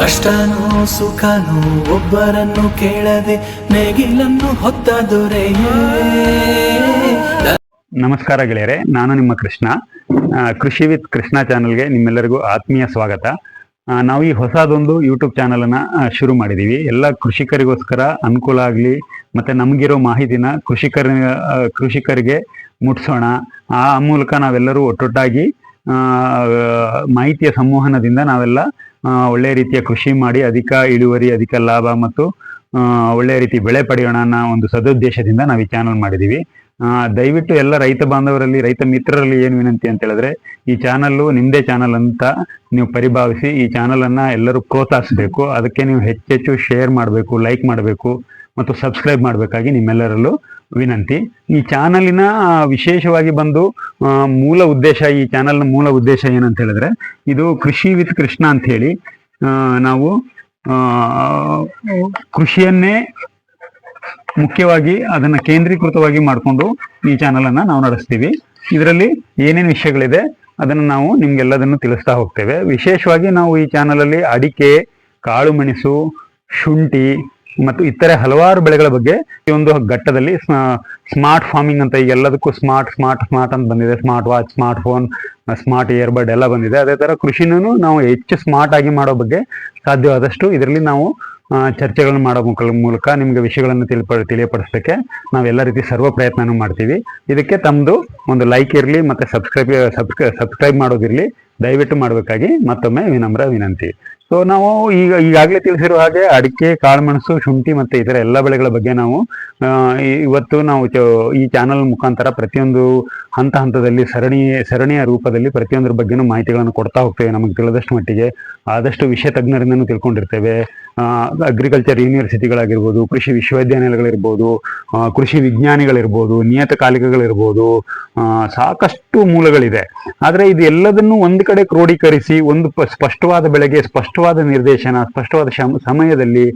ಕಷ್ಟನೋ ಸುಖನೋ ಒಬ್ಬರನ್ನು ಕೇಳದೆ ನೇಗಿಲನ್ನು ಹೊತ್ತ ನಮಸ್ಕಾರ ಗೆಳೆಯರೆ, ನಾನು ನಿಮ್ಮ ಕೃಷ್ಣ. ಕೃಷಿ ವಿತ್ ಕೃಷ್ಣ ಚಾನಲ್ಗೆ ನಿಮ್ಮೆಲ್ಲರಿಗೂ ಆತ್ಮೀಯ ಸ್ವಾಗತ. ನಾವು ಈ ಹೊಸದೊಂದು ಯೂಟ್ಯೂಬ್ ಚಾನಲ್ ಅನ್ನ ಶುರು ಮಾಡಿದೀವಿ. ಎಲ್ಲ ಕೃಷಿಕರಿಗೋಸ್ಕರ ಅನುಕೂಲ ಆಗಲಿ, ಮತ್ತೆ ನಮಗಿರೋ ಮಾಹಿತಿನ ಕೃಷಿಕರ ಕೃಷಿಕರಿಗೆ ಮುಟ್ಸೋಣ. ಆ ಮೂಲಕ ನಾವೆಲ್ಲರೂ ಒಟ್ಟೊಟ್ಟಾಗಿ ಮಾಹಿತಿಯ ಸಂವಹನದಿಂದ ನಾವೆಲ್ಲ ಆ, ಒಳ್ಳೆಯ ರೀತಿಯ ಕೃಷಿ ಮಾಡಿ ಅಧಿಕ ಇಳುವರಿ ಅಧಿಕ ಲಾಭ ಮತ್ತು ಒಳ್ಳೆ ರೀತಿ ಬೆಳೆ ಪಡೆಯೋಣ ಅನ್ನೋ ಒಂದು ಸದುದ್ದೇಶದಿಂದ ನಾವು ಈ ಚಾನಲ್ ಮಾಡಿದ್ದೀವಿ ದಯವಿಟ್ಟು ಎಲ್ಲ ರೈತ ಬಾಂಧವರಲ್ಲಿ ರೈತ ಮಿತ್ರರಲ್ಲಿ ಏನು ವಿನಂತಿ ಅಂತ ಹೇಳಿದ್ರೆ ಈ ಚಾನಲ್ಲು ನಿಮ್ಮದೇ ಚಾನಲ್ ಅಂತ ನೀವು ಪರಿಭಾವಿಸಿ ಈ ಚಾನಲನ್ನು ಎಲ್ಲರೂ ಪ್ರೋತ್ಸಾಹಿಸಬೇಕು ಅದಕ್ಕೆ ನೀವು ಹೆಚ್ಚೆಚ್ಚು ಶೇರ್ ಮಾಡಬೇಕು ಲೈಕ್ ಮಾಡಬೇಕು ಮತ್ತು ಸಬ್ಸ್ಕ್ರೈಬ್ ಮಾಡಬೇಕಾಗಿ ನಿಮ್ಮೆಲ್ಲರಲ್ಲೂ ವಿನಂತಿ. ಈ ಚಾನಲಿನ ವಿಶೇಷವಾಗಿ ಬಂದು ಮೂಲ ಉದ್ದೇಶ, ಈ ಚಾನಲ್ನ ಮೂಲ ಉದ್ದೇಶ ಏನಂತ ಹೇಳಿದ್ರೆ, ಇದು ಕೃಷಿ ವಿತ್ ಕೃಷ್ಣ ಅಂತ ಹೇಳಿ ನಾವು ಕೃಷಿಯನ್ನೇ ಮುಖ್ಯವಾಗಿ ಅದನ್ನ ಕೇಂದ್ರೀಕೃತವಾಗಿ ಮಾಡಿಕೊಂಡು ಈ ಚಾನಲ್ ಅನ್ನ ನಾವು ನಡೆಸ್ತೀವಿ. ಇದರಲ್ಲಿ ಏನೇನು ವಿಷಯಗಳಿದೆ, ಅದನ್ನು ನಾವು ನಿಮ್ಗೆಲ್ಲದನ್ನು ತಿಳಿಸ್ತಾ ಹೋಗ್ತೇವೆ. ವಿಶೇಷವಾಗಿ ನಾವು ಈ ಚಾನಲ್ ಅಲ್ಲಿ ಅಡಿಕೆ, ಕಾಳು ಮೆಣಸು, ಶುಂಠಿ ಮತ್ತು ಇತರೆ ಹಲವಾರು ಬೆಳೆಗಳ ಬಗ್ಗೆ ಈ ಒಂದು ಘಟ್ಟದಲ್ಲಿ ಸ್ಮಾರ್ಟ್ ಫಾರ್ಮಿಂಗ್ ಅಂತ ಎಲ್ಲದಕ್ಕೂ ಸ್ಮಾರ್ಟ್ ಸ್ಮಾರ್ಟ್ ಸ್ಮಾರ್ಟ್ ಅಂತ ಬಂದಿದೆ. Smart watch smartphone smart earbud ಎಲ್ಲ ಬಂದಿದೆ. ಅದೇ ತರ ಕೃಷಿನೂ ನಾವು ಹೆಚ್ಚು ಸ್ಮಾರ್ಟ್ ಆಗಿ ಮಾಡೋ ಬಗ್ಗೆ ಸಾಧ್ಯವಾದಷ್ಟು ಇದರಲ್ಲಿ ನಾವು ಚರ್ಚೆಗಳನ್ನು ಮಾಡೋ ಮೂಲಕ ನಿಮಗೆ ವಿಷಯಗಳನ್ನು ತಿಳಿಪ ತಿಳಿಯಪಡಿಸೋಕ್ಕೆ ನಾವೆಲ್ಲ ರೀತಿ ಸರ್ವ ಪ್ರಯತ್ನನೂ ಮಾಡ್ತೀವಿ. ಇದಕ್ಕೆ ತಮ್ಮದು ಒಂದು ಲೈಕ್ ಇರಲಿ, ಮತ್ತು ಸಬ್ಸ್ಕ್ರೈಬ್ ಸಬ್ಸ್ಕ್ರೈ ಸಬ್ಸ್ಕ್ರೈಬ್ ಮಾಡೋದಿರಲಿ. ದಯವಿಟ್ಟು ಮಾಡಬೇಕಾಗಿ ಮತ್ತೊಮ್ಮೆ ವಿನಮ್ರ ವಿನಂತಿ. ಸೊ ನಾವು ಈಗ, ಈಗಾಗಲೇ ತಿಳಿಸಿರುವ ಹಾಗೆ ಅಡಿಕೆ, ಕಾಳುಮೆಣಸು, ಶುಂಠಿ ಮತ್ತು ಇತರ ಎಲ್ಲ ಬೆಳೆಗಳ ಬಗ್ಗೆ ನಾವು ಇವತ್ತು ನಾವು ಈ ಚಾನಲ್ ಮುಖಾಂತರ ಪ್ರತಿಯೊಂದು ಹಂತ ಹಂತದಲ್ಲಿ ಸರಣಿ, ಸರಣಿಯ ರೂಪದಲ್ಲಿ ಪ್ರತಿಯೊಂದರ ಬಗ್ಗೆನೂ ಮಾಹಿತಿಗಳನ್ನು ಕೊಡ್ತಾ ಹೋಗ್ತೇವೆ. ನಮಗೆ ತಿಳಿದಷ್ಟು ಮಟ್ಟಿಗೆ ಆದಷ್ಟು ವಿಷಯ ತಜ್ಞರಿಂದನೂ ತಿಳ್ಕೊಂಡಿರ್ತೇವೆ. ಅಗ್ರಿಕಲ್ಚರ್ ಯೂನಿವರ್ಸಿಟಿಗಳಾಗಿರ್ಬೋದು ಕೃಷಿ ವಿಶ್ವವಿದ್ಯಾನಿಲಯಗಳಿರ್ಬೋದು ಕೃಷಿ ವಿಜ್ಞಾನಿಗಳಿರ್ಬೋದು, ನಿಯತಕಾಲಿಕಗಳಿರ್ಬೋದು ಸಾಕಷ್ಟು ಮೂಲಗಳಿದೆ. ಆದರೆ ಇದು ಎಲ್ಲದನ್ನು ಒಂದು ಕಡೆ ಕ್ರೋಢೀಕರಿಸಿ ಒಂದು ಸ್ಪಷ್ಟವಾದ ಬೆಳೆಗೆ ಸ್ಪಷ್ಟವಾದ ನಿರ್ದೇಶನ, ಸ್ಪಷ್ಟವಾದ ಸಮಯದಲ್ಲಿ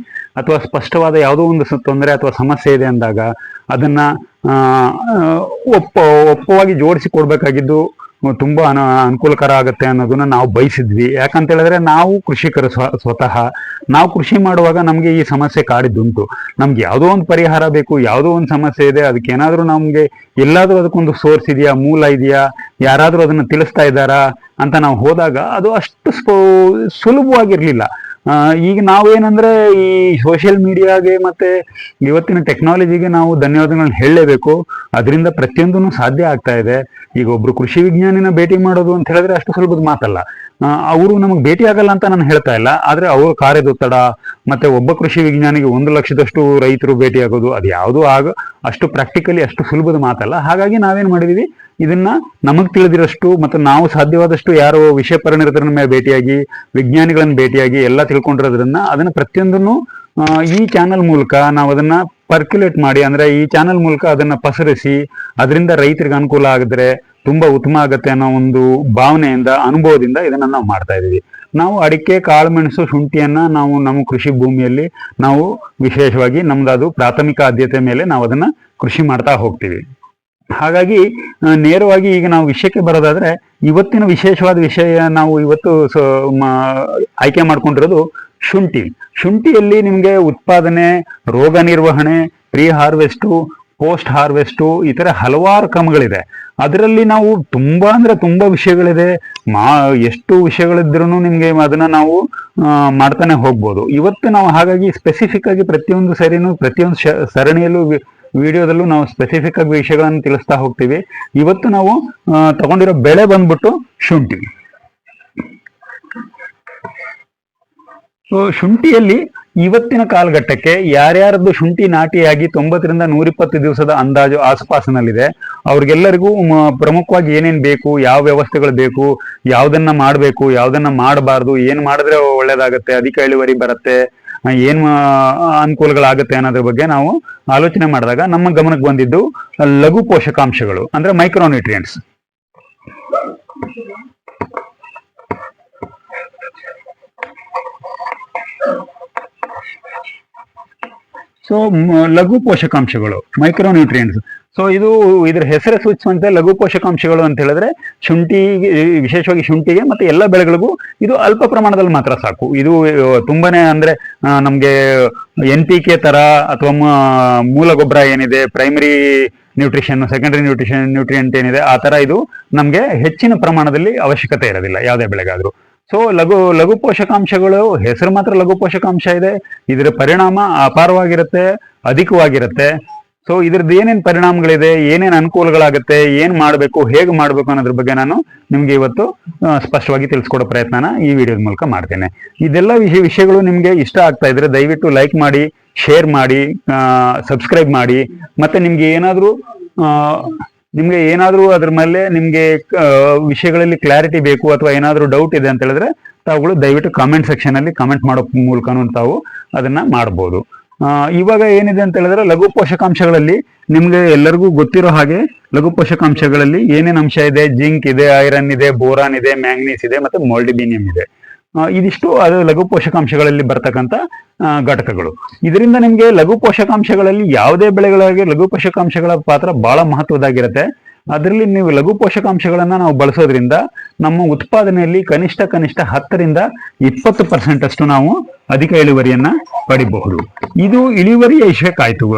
ಅಥವಾ ಸ್ಪಷ್ಟವಾದ ಯಾವುದೋ ಒಂದು ತೊಂದರೆ ಅಥವಾ ಸಮಸ್ಯೆ ಇದೆ ಅಂದಾಗ ಅದನ್ನ ಒಪ್ಪ, ಒಪ್ಪವಾಗಿ ಜೋಡಿಸಿ ಕೊಡ್ಬೇಕಾಗಿದ್ದು ತುಂಬಾ ಅನ ಅನುಕೂಲಕರ ಆಗುತ್ತೆ ಅನ್ನೋದನ್ನ ನಾವು ಬಯಸಿದ್ವಿ. ಯಾಕಂತ ಹೇಳಿದ್ರೆ ನಾವು ಕೃಷಿಕರು ಸ್ವ ಸ್ವತಃ. ನಾವು ಕೃಷಿ ಮಾಡುವಾಗ ನಮಗೆ ಈ ಸಮಸ್ಯೆ ಕಾಡಿದ್ದುಂಟು. ನಮ್ಗೆ ಯಾವುದೋ ಒಂದು ಪರಿಹಾರ ಬೇಕು, ಯಾವುದೋ ಒಂದು ಸಮಸ್ಯೆ ಇದೆ ಅದಕ್ಕೆ ಏನಾದರೂ ನಮಗೆ ಎಲ್ಲಾದರೂ ಅದಕ್ಕೊಂದು ಸೋರ್ಸ್ ಇದೆಯಾ, ಮೂಲ ಇದೆಯಾ, ಯಾರಾದರೂ ಅದನ್ನ ತಿಳಿಸ್ತಾ ಇದ್ದಾರಾ ಅಂತ ನಾವು ಹೋದಾಗ ಅದು ಅಷ್ಟು ಸುಲಭವಾಗಿರ್ಲಿಲ್ಲ. ಈಗ ನಾವೇನಂದ್ರೆ ಈ ಸೋಷಿಯಲ್ ಮೀಡಿಯಾಗೆ ಮತ್ತೆ ಇವತ್ತಿನ ಟೆಕ್ನಾಲಜಿಗೆ ನಾವು ಧನ್ಯವಾದಗಳನ್ನ ಹೇಳಲೇಬೇಕು. ಅದರಿಂದ ಪ್ರತಿಯೊಂದೂ ಸಾಧ್ಯ ಆಗ್ತಾ ಇದೆ. ಈಗ ಒಬ್ರು ಕೃಷಿ ವಿಜ್ಞಾನಿನ ಭೇಟಿ ಮಾಡೋದು ಅಂತ ಹೇಳಿದ್ರೆ ಅಷ್ಟು ಸುಲಭದ ಮಾತಲ್ಲ. ಅವರು ನಮಗೆ ಭೇಟಿ ಆಗಲ್ಲ ಅಂತ ನಾನು ಹೇಳ್ತಾ ಇಲ್ಲ. ಆದ್ರೆ ಅವ್ರ ಕಾರ್ಯದೊತ್ತಡ, ಮತ್ತೆ ಒಬ್ಬ ಕೃಷಿ ವಿಜ್ಞಾನಿಗೆ ಒಂದು ಲಕ್ಷದಷ್ಟು ರೈತರು ಭೇಟಿ ಆಗೋದು ಅದು ಯಾವುದೂ ಆಗ ಅಷ್ಟು ಪ್ರಾಕ್ಟಿಕಲಿ ಅಷ್ಟು ಸುಲಭದ ಮಾತಲ್ಲ. ಹಾಗಾಗಿ ನಾವೇನ್ ಮಾಡಿದೀವಿ? ಇದನ್ನ ನಮಗ್ ತಿಳಿದಿರಷ್ಟು ಮತ್ತೆ ನಾವು ಸಾಧ್ಯವಾದಷ್ಟು ಯಾರು ವಿಷಯ ಪರಿಣಿತರನ್ನ ಭೇಟಿಯಾಗಿ, ವಿಜ್ಞಾನಿಗಳನ್ನ ಭೇಟಿಯಾಗಿ ಎಲ್ಲ ತಿಳ್ಕೊಂಡಿರೋದ್ರನ್ನ ಅದನ್ನ ಪ್ರತಿಯೊಂದನ್ನು ಈ ಚಾನಲ್ ಮೂಲಕ ನಾವು ಅದನ್ನ ಪರ್ಕ್ಯುಲೇಟ್ ಮಾಡಿ, ಅಂದ್ರೆ ಈ ಚಾನಲ್ ಮೂಲಕ ಅದನ್ನ ಪಸರಿಸಿ, ಅದರಿಂದ ರೈತರಿಗೆ ಅನುಕೂಲ ಆಗಿದ್ರೆ ತುಂಬಾ ಉತ್ತಮ ಆಗತ್ತೆ ಅನ್ನೋ ಒಂದು ಭಾವನೆಯಿಂದ, ಅನುಭವದಿಂದ ಇದನ್ನ ನಾವು ಮಾಡ್ತಾ ಇದೀವಿ ನಾವು ಅಡಿಕೆ ಕಾಳುಮೆಣಸು ಶುಂಠಿಯನ್ನ ನಾವು ನಮ್ಮ ಕೃಷಿ ಭೂಮಿಯಲ್ಲಿ ನಾವು ವಿಶೇಷವಾಗಿ ನಮ್ದು ಅದು ಪ್ರಾಥಮಿಕ ಆದ್ಯತೆ ಮೇಲೆ ನಾವು ಅದನ್ನ ಕೃಷಿ ಮಾಡ್ತಾ ಹೋಗ್ತೀವಿ. ಹಾಗಾಗಿ ನೇರವಾಗಿ ಈಗ ನಾವು ವಿಷಯಕ್ಕೆ ಬರೋದಾದ್ರೆ, ಇವತ್ತಿನ ವಿಶೇಷವಾದ ವಿಷಯ ನಾವು ಇವತ್ತು ಆಯ್ಕೆ ಮಾಡ್ಕೊಂಡಿರೋದು ಶುಂಠಿ. ಶುಂಠಿಯಲ್ಲಿ ನಿಮಗೆ ಉತ್ಪಾದನೆ, ರೋಗ ನಿರ್ವಹಣೆ ಪ್ರೀ ಹಾರ್ವೆಸ್ಟು ಪೋಸ್ಟ್ ಹಾರ್ವೆಸ್ಟು ಈ ಥರ ಹಲವಾರು ಕ್ರಮಗಳಿದೆ. ಅದರಲ್ಲಿ ನಾವು ತುಂಬಾ ಅಂದ್ರೆ ತುಂಬಾ ವಿಷಯಗಳಿದೆ. ಮಾ, ಎಷ್ಟು ವಿಷಯಗಳಿದ್ರೂ ನಿಮ್ಗೆ ಅದನ್ನ ನಾವು ಮಾಡ್ತಾನೆ ಹೋಗ್ಬೋದು. ಇವತ್ತು ನಾವು ಹಾಗಾಗಿ ಸ್ಪೆಸಿಫಿಕ್ ಆಗಿ ಪ್ರತಿಯೊಂದು ಸರಿನೂ, ಪ್ರತಿಯೊಂದು ಸರಣಿಯಲ್ಲೂ ವಿಡಿಯೋದಲ್ಲೂ ನಾವು ಸ್ಪೆಸಿಫಿಕ್ ಆಗಿ ವಿಷಯಗಳನ್ನು ತಿಳಿಸ್ತಾ ಹೋಗ್ತೀವಿ. ಇವತ್ತು ನಾವು ತಗೊಂಡಿರೋ ಬೆಳೆ ಬಂದ್ಬಿಟ್ಟು ಶುಂಠಿ. ಸೊ, ಶುಂಠಿಯಲ್ಲಿ ಇವತ್ತಿನ ಕಾಲಘಟ್ಟಕ್ಕೆ ಯಾರ್ಯಾರದ್ದು ಶುಂಠಿ ನಾಟಿಯಾಗಿ ತೊಂಬತ್ತರಿಂದ ನೂರಿಪ್ಪತ್ತು ದಿವಸದ ಅಂದಾಜು ಆಸುಪಾಸಿನಲ್ಲಿದೆ. ಅವ್ರಿಗೆಲ್ಲರಿಗೂ ಪ್ರಮುಖವಾಗಿ ಏನೇನು ಬೇಕು, ಯಾವ ವ್ಯವಸ್ಥೆಗಳು ಬೇಕು, ಯಾವ್ದನ್ನ ಮಾಡಬೇಕು, ಯಾವ್ದನ್ನ ಮಾಡಬಾರ್ದು, ಏನ್ ಮಾಡಿದ್ರೆ ಒಳ್ಳೇದಾಗತ್ತೆ, ಅಧಿಕ ಇಳುವರಿ ಬರುತ್ತೆ ಏನ್ ಅನುಕೂಲಗಳಾಗತ್ತೆ ಅನ್ನೋದ್ರ ಬಗ್ಗೆ ನಾವು ಆಲೋಚನೆ ಮಾಡಿದಾಗ ನಮ್ಮ ಗಮನಕ್ಕೆ ಬಂದಿದ್ದು ಲಘು ಪೋಷಕಾಂಶಗಳು, ಅಂದ್ರೆ ಮೈಕ್ರೋನ್ಯೂಟ್ರಿಯೆಂಟ್ಸ್ ಸೊ ಲಘು ಪೋಷಕಾಂಶಗಳು ಮೈಕ್ರೋ ನ್ಯೂಟ್ರಿಯೆಂಟ್ಸ್ ಸೊ ಇದು ಇದ್ರ ಹೆಸರೇ ಸೂಚಿಸುವಂತೆ ಲಘು ಪೋಷಕಾಂಶಗಳು ಅಂತ ಹೇಳಿದ್ರೆ ಶುಂಠಿಗೆ, ವಿಶೇಷವಾಗಿ ಶುಂಠಿಗೆ ಮತ್ತೆ ಎಲ್ಲ ಬೆಳೆಗಳಿಗೂ ಇದು ಅಲ್ಪ ಪ್ರಮಾಣದಲ್ಲಿ ಮಾತ್ರ ಸಾಕು. ಇದು ತುಂಬಾನೇ ಅಂದ್ರೆ ನಮ್ಗೆ ಎನ್ ಪಿ ಕೆ ತರ ಅಥವಾ ಮೂಲ ಗೊಬ್ಬರ ಏನಿದೆ primary nutrition secondary nutrition nutrient ಏನಿದೆ, ಆ ತರ ಇದು ನಮ್ಗೆ ಹೆಚ್ಚಿನ ಪ್ರಮಾಣದಲ್ಲಿ ಅವಶ್ಯಕತೆ ಇರೋದಿಲ್ಲ, ಯಾವುದೇ ಬೆಳೆಗಾದ್ರೂ. ಸೊ ಲಘು ಲಘು ಪೋಷಕಾಂಶಗಳು, ಹೆಸರು ಮಾತ್ರ ಲಘು ಪೋಷಕಾಂಶ ಇದೆ. ಇದರ ಪರಿಣಾಮ ಅಪಾರವಾಗಿರುತ್ತೆ, ಅಧಿಕವಾಗಿರುತ್ತೆ. ಸೊ ಇದ್ರದ್ದು ಏನೇನ್ ಪರಿಣಾಮಗಳಿದೆ ಏನೇನ್ ಅನುಕೂಲಗಳಾಗುತ್ತೆ ಏನ್ ಮಾಡಬೇಕು ಹೇಗೆ ಮಾಡಬೇಕು ಅನ್ನೋದ್ರ ಬಗ್ಗೆ ನಾನು ನಿಮ್ಗೆ ಇವತ್ತು ಸ್ಪಷ್ಟವಾಗಿ ತಿಳಿಸ್ಕೊಡೋ ಪ್ರಯತ್ನನ ಈ ವಿಡಿಯೋದ ಮೂಲಕ ಮಾಡ್ತೇನೆ. ಇದೆಲ್ಲ ವಿಷಯ ವಿಷಯಗಳು ನಿಮ್ಗೆ ಇಷ್ಟ ಆಗ್ತಾ ಇದ್ರೆ ದಯವಿಟ್ಟು ಲೈಕ್ ಮಾಡಿ ಶೇರ್ ಮಾಡಿ ಸಬ್ಸ್ಕ್ರೈಬ್ ಮಾಡಿ. ಮತ್ತೆ ನಿಮ್ಗೆ ಏನಾದರೂ ನಿಮ್ಗೆ ಏನಾದರೂ ಅದ್ರ ಮೇಲೆ ನಿಮ್ಗೆ ವಿಷಯಗಳಲ್ಲಿ ಕ್ಲಾರಿಟಿ ಬೇಕು ಅಥವಾ ಏನಾದರೂ ಡೌಟ್ ಇದೆ ಅಂತ ಹೇಳಿದ್ರೆ ತಾವುಗಳು ದಯವಿಟ್ಟು ಕಾಮೆಂಟ್ ಸೆಕ್ಷನ್ ಅಲ್ಲಿ ಕಾಮೆಂಟ್ ಮಾಡೋ ಮೂಲಕನೂ ತಾವು ಅದನ್ನ ಮಾಡ್ಬೋದು. ಆ, ಇವಾಗ ಏನಿದೆ ಅಂತ ಹೇಳಿದ್ರೆ ಲಘು ಪೋಷಕಾಂಶಗಳಲ್ಲಿ ನಿಮ್ಗೆ ಎಲ್ಲರಿಗೂ ಗೊತ್ತಿರೋ ಹಾಗೆ ಲಘು ಪೋಷಕಾಂಶಗಳಲ್ಲಿ ಏನೇನು ಅಂಶ ಇದೆ? ಜಿಂಕ್ ಇದೆ, ಐರನ್ ಇದೆ, ಬೋರಾನ್ ಇದೆ, ಮ್ಯಾಂಗ್ನೀಸ್ ಇದೆ ಮತ್ತೆ ಮೋಲ್ಡಿಬಿನಿಯಂ ಇದೆ. ಇದಿಷ್ಟು ಅದು ಲಘು ಪೋಷಕಾಂಶಗಳಲ್ಲಿ ಬರ್ತಕ್ಕಂಥ ಘಟಕಗಳು. ಇದರಿಂದ ನಿಮ್ಗೆ ಲಘು ಪೋಷಕಾಂಶಗಳಲ್ಲಿ ಯಾವುದೇ ಬೆಳೆಗಳಿಗೆ ಲಘು ಪೋಷಕಾಂಶಗಳ ಪಾತ್ರ ಬಹಳ ಮಹತ್ವದಾಗಿರುತ್ತೆ ಅದರಲ್ಲಿ ನೀವು ಲಘು ಪೋಷಕಾಂಶಗಳನ್ನ ನಾವು ಬಳಸೋದ್ರಿಂದ ನಮ್ಮ ಉತ್ಪಾದನೆಯಲ್ಲಿ ಕನಿಷ್ಠ ಕನಿಷ್ಠ ಹತ್ತರಿಂದ ಇಪ್ಪತ್ತು ಪರ್ಸೆಂಟ್ ಅಷ್ಟು ನಾವು ಅಧಿಕ ಇಳುವರಿಯನ್ನ ಪಡಿಬಹುದು. ಇದು ಇಳುವರಿಯ ವಿಷಯಕ್ಕಾಯ್ತು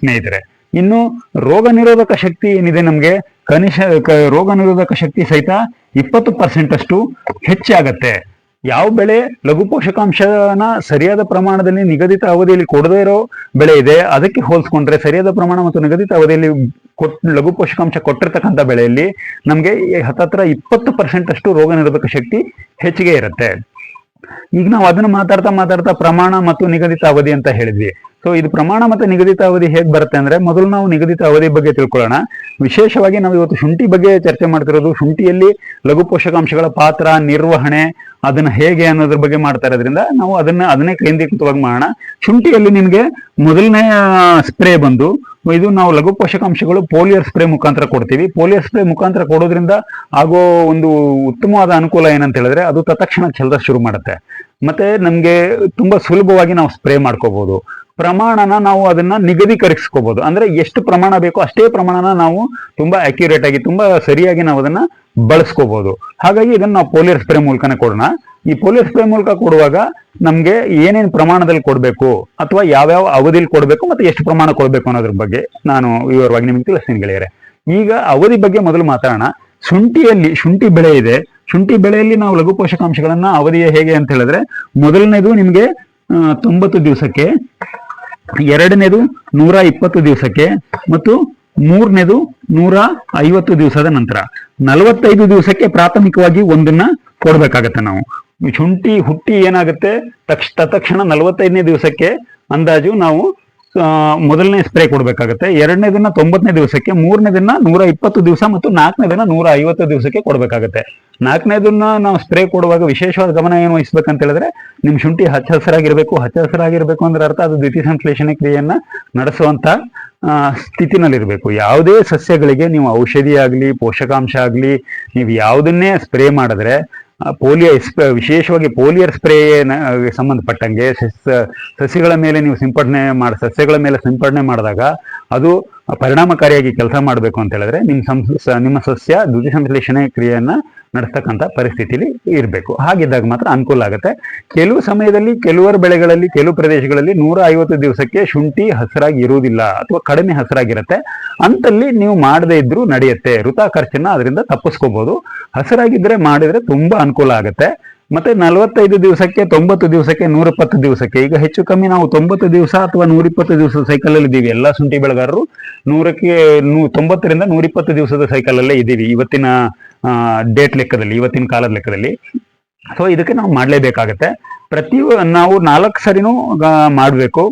ಸ್ನೇಹಿತರೆ. ಇನ್ನು ರೋಗ ನಿರೋಧಕ ಶಕ್ತಿ ಏನಿದೆ ನಮ್ಗೆ? ಕನಿಷ್ಠ ರೋಗ ನಿರೋಧಕ ಶಕ್ತಿ ಸಹಿತ ಇಪ್ಪತ್ತು ಪರ್ಸೆಂಟ್ ಅಷ್ಟು ಹೆಚ್ಚಾಗತ್ತೆ ಯಾವ ಬೆಳೆ ಲಘು ಪೋಷಕಾಂಶನ ಸರಿಯಾದ ಪ್ರಮಾಣದಲ್ಲಿ ನಿಗದಿತ ಅವಧಿಯಲ್ಲಿ ಕೊಡದೇ ಇರೋ ಬೆಳೆ ಇದೆ, ಅದಕ್ಕೆ ಹೋಲಿಸ್ಕೊಂಡ್ರೆ ಸರಿಯಾದ ಪ್ರಮಾಣ ಮತ್ತು ನಿಗದಿತ ಅವಧಿಯಲ್ಲಿ ಕೊಟ್ ಲಘು ಪೋಷಕಾಂಶ ಕೊಟ್ಟಿರ್ತಕ್ಕಂಥ ಬೆಳೆಯಲ್ಲಿ ನಮಗೆ ಹತ್ತತ್ರ ಇಪ್ಪತ್ತು ಪರ್ಸೆಂಟ್ ಅಷ್ಟು ರೋಗ ನಿರೋಧಕ ಶಕ್ತಿ ಹೆಚ್ಚಿಗೆ ಇರುತ್ತೆ. ಈಗ ನಾವು ಅದನ್ನ ಮಾತಾಡ್ತಾ ಮಾತಾಡ್ತಾ ಪ್ರಮಾಣ ಮತ್ತು ನಿಗದಿತ ಅವಧಿ ಅಂತ ಹೇಳಿದ್ವಿ. ಸೊ ಇದು ಪ್ರಮಾಣ ಮತ್ತು ನಿಗದಿತ ಅವಧಿ ಹೇಗೆ ಬರುತ್ತೆ ಅಂದ್ರೆ ಮೊದಲು ನಾವು ನಿಗದಿತ ಅವಧಿ ಬಗ್ಗೆ ತಿಳ್ಕೊಳ್ಳೋಣ. ವಿಶೇಷವಾಗಿ ನಾವು ಇವತ್ತು ಶುಂಠಿ ಬಗ್ಗೆ ಚರ್ಚೆ ಮಾಡ್ತಿರೋದು, ಶುಂಠಿಯಲ್ಲಿ ಲಘು ಪೋಷಕಾಂಶಗಳ ಪಾತ್ರ, ನಿರ್ವಹಣೆ, ಅದನ್ನ ಹೇಗೆ ಅನ್ನೋದ್ರ ಬಗ್ಗೆ ಮಾಡ್ತಾ ಇರೋದ್ರಿಂದ ನಾವು ಅದನ್ನ ಅದನ್ನೇ ಕೇಂದ್ರೀಕೃತವಾಗಿ ಮಾಡೋಣ. ಶುಂಠಿಯಲ್ಲಿ ನಿಮಗೆ ಮೊದಲನೇ ಸ್ಪ್ರೇ ಬಂದು ಇದು ನಾವು ಲಘು ಪೋಷಕಾಂಶಗಳು ಪೋಲಿಯರ್ ಸ್ಪ್ರೇ ಮುಖಾಂತರ ಕೊಡ್ತೀವಿ. ಪೋಲಿಯರ್ ಸ್ಪ್ರೇ ಮುಖಾಂತರ ಕೊಡೋದ್ರಿಂದ ಆಗೋ ಒಂದು ಉತ್ತಮವಾದ ಅನುಕೂಲ ಏನಂತ ಹೇಳಿದ್ರೆ ಅದು ತತ್ಕ್ಷಣ ಚೆಲ್ಲದ ಶುರು ಮಾಡುತ್ತೆ. ಮತ್ತೆ ನಮ್ಗೆ ತುಂಬಾ ಸುಲಭವಾಗಿ ನಾವು ಸ್ಪ್ರೇ ಮಾಡ್ಕೋಬಹುದು ಪ್ರಮಾಣನ ನಾವು ಅದನ್ನ ನಿಗದೀಕರಿಸ್ಕೋಬಹುದು ಅಂದ್ರೆ ಎಷ್ಟು ಪ್ರಮಾಣ ಬೇಕೋ ಅಷ್ಟೇ ಪ್ರಮಾಣನ ನಾವು ತುಂಬಾ ಅಕ್ಯುರೇಟ್ ಆಗಿ, ತುಂಬಾ ಸರಿಯಾಗಿ ನಾವು ಅದನ್ನ ಬಳಸ್ಕೋಬಹುದು ಹಾಗಾಗಿ ಇದನ್ನ ನಾವು ಪೋಲಿಯರ್ ಸ್ಪ್ರೇ ಮೂಲಕನೇ ಕೊಡೋಣ. ಈ ಪೊಲೀಸ್ ಪೇ ಮೂಲಕ ಕೊಡುವಾಗ ನಮ್ಗೆ ಏನೇನ್ ಪ್ರಮಾಣದಲ್ಲಿ ಕೊಡಬೇಕು ಅಥವಾ ಯಾವ್ಯಾವ ಅವಧಿಲಿ ಕೊಡಬೇಕು ಮತ್ತೆ ಎಷ್ಟು ಪ್ರಮಾಣ ಕೊಡಬೇಕು ಅನ್ನೋದ್ರ ಬಗ್ಗೆ ನಾನು ವಿವರವಾಗಿ ನಿಮ್ಗೆ ತಿಳಿಸ್ತೀನಿ ಗೆಳೆಯರೆ. ಈಗ ಅವಧಿ ಬಗ್ಗೆ ಮೊದಲು ಮಾತಾಡೋಣ. ಶುಂಠಿಯಲ್ಲಿ ಶುಂಠಿ ಬೆಳೆ ಇದೆ. ಶುಂಠಿ ಬೆಳೆಯಲ್ಲಿ ನಾವು ಲಘು ಪೋಷಕಾಂಶಗಳನ್ನ ಅವಧಿಯ ಹೇಗೆ ಅಂತ ಹೇಳಿದ್ರೆ ಮೊದಲನೇದು ನಿಮ್ಗೆ ತೊಂಬತ್ತು ದಿವಸಕ್ಕೆ, ಎರಡನೇದು ನೂರ ಇಪ್ಪತ್ತು ದಿವಸಕ್ಕೆ ಮತ್ತು ಮೂರನೇದು ನೂರ ಐವತ್ತು ದಿವಸದ ನಂತರ. ನಲವತ್ತೈದು ದಿವಸಕ್ಕೆ ಪ್ರಾಥಮಿಕವಾಗಿ ಒಂದನ್ನ ಕೊಡ್ಬೇಕಾಗತ್ತೆ ನಾವು. ಶುಂಠಿ, ಹುಟ್ಟಿ ಏನಾಗುತ್ತೆ? ತಕ್ಷ ತಕ್ಷಣ ನಲವತ್ತೈದನೇ ದಿವಸಕ್ಕೆ ಅಂದಾಜು ನಾವು ಮೊದಲನೇ ಸ್ಪ್ರೇ ಕೊಡಬೇಕಾಗುತ್ತೆ. ಎರಡನೇ ದಿನ ತೊಂಬತ್ತನೇ ದಿವಸಕ್ಕೆ, ಮೂರನೇ ದಿನ ನೂರ ಇಪ್ಪತ್ತು ದಿವಸ ಮತ್ತು ನಾಲ್ಕನೇ ದಿನ ನೂರ ಐವತ್ತು ದಿವಸಕ್ಕೆ ಕೊಡಬೇಕಾಗುತ್ತೆ. ನಾಲ್ಕನೇ ದಿನ ನಾವು ಸ್ಪ್ರೇ ಕೊಡುವಾಗ ವಿಶೇಷವಾದ ಗಮನ ಏನು ವಹಿಸ್ಬೇಕಂತ ಹೇಳಿದ್ರೆ ನಿಮ್ಮ ಶುಂಠಿ ಹಚ್ಚ ಹಸಿರಾಗಿರ್ಬೇಕು ಹಚ್ಚ ಹಸಿರಾಗಿರ್ಬೇಕು ಅಂದ್ರೆ ಅರ್ಥ ಅದು ದ್ವಿತೀಯ ಸಂಶ್ಲೇಷಣೆ ಕ್ರಿಯೆಯನ್ನ ನಡೆಸುವಂತ ಸ್ಥಿತಿನಲ್ಲಿರ್ಬೇಕು. ಯಾವುದೇ ಸಸ್ಯಗಳಿಗೆ ನೀವು ಔಷಧಿ ಆಗಲಿ ಪೋಷಕಾಂಶ ಆಗಲಿ, ನೀವು ಯಾವುದನ್ನೇ ಸ್ಪ್ರೇ ಮಾಡಿದ್ರೆ ಪೋಲಿಯೋ ವಿಶೇಷವಾಗಿ ಪೋಲಿಯರ್ ಸ್ಪ್ರೇ ಸಂಬಂಧಪಟ್ಟಂಗೆ ಸಸ್ಯ- ಸಸ್ಯಗಳ ಮೇಲೆ ನೀವು ಸಿಂಪಡಣೆ ಮಾಡಿ, ಸಸ್ಯಗಳ ಮೇಲೆ ಸಿಂಪಡಣೆ ಮಾಡಿದಾಗ ಅದು ಪರಿಣಾಮಕಾರಿಯಾಗಿ ಕೆಲಸ ಮಾಡಬೇಕು ಅಂತ ಹೇಳಿದ್ರೆ ನಿಮ್ಮ ನಿಮ್ಮ ಸಸ್ಯ ದ್ಯುತಿ ಸಂಶ್ಲೇಷಣೆ ಕ್ರಿಯೆಯನ್ನ ನಡೆಸ್ತಕ್ಕಂಥ ಪರಿಸ್ಥಿತಿಲಿ ಇರಬೇಕು. ಹಾಗಿದ್ದಾಗ ಮಾತ್ರ ಅನುಕೂಲ ಆಗುತ್ತೆ. ಕೆಲವು ಸಮಯದಲ್ಲಿ ಕೆಲವರು ಬೆಳೆಗಳಲ್ಲಿ, ಕೆಲವು ಪ್ರದೇಶಗಳಲ್ಲಿ ನೂರ ಐವತ್ತು ದಿವಸಕ್ಕೆ ಶುಂಠಿ ಹಸಿರಾಗಿ ಇರುವುದಿಲ್ಲ ಅಥವಾ ಕಡಿಮೆ ಹಸಿರಾಗಿರುತ್ತೆ. ಅಂತಲ್ಲಿ ನೀವು ಮಾಡದೇ ಇದ್ರೂ ನಡೆಯುತ್ತೆ. ಋತಾ ಖರ್ಚನ್ನ ಅದರಿಂದ ತಪ್ಪಿಸ್ಕೋಬಹುದು ಹಸಿರಾಗಿದ್ರೆ ಮಾಡಿದ್ರೆ ತುಂಬಾ ಅನುಕೂಲ ಆಗುತ್ತೆ. ಮತ್ತೆ ನಲವತ್ತೈದು ದಿವಸಕ್ಕೆ ತೊಂಬತ್ತು ದಿವಸಕ್ಕೆ ನೂರಿಪ್ಪತ್ತು ದಿವಸಕ್ಕೆ. ಈಗ ಹೆಚ್ಚು ಕಮ್ಮಿ ನಾವು ತೊಂಬತ್ತು ದಿವಸ ಅಥವಾ ನೂರಿಪ್ಪತ್ತು ದಿವಸದ ಸೈಕಲ್ ಅಲ್ಲಿ ಇದ್ದೀವಿ. ಎಲ್ಲಾ ಶುಂಠಿ ಬೆಳೆಗಾರರು ನೂರಕ್ಕೆ ನೂ, ತೊಂಬತ್ತರಿಂದ ನೂರಿಪ್ಪತ್ತು ದಿವಸದ ಸೈಕಲ್ ಅಲ್ಲೇ ಇದ್ದೀವಿ ಇವತ್ತಿನ ಡೇಟ್ ಲೆಕ್ಕದಲ್ಲಿ, ಇವತ್ತಿನ ಕಾಲದ ಲೆಕ್ಕದಲ್ಲಿ. ಸೊ ಇದಕ್ಕೆ ನಾವು ಮಾಡಲೇಬೇಕಾಗತ್ತೆ. ಪ್ರತಿ ನಾವು ನಾಲ್ಕು ಸರಿನೂ ಮಾಡಬೇಕು.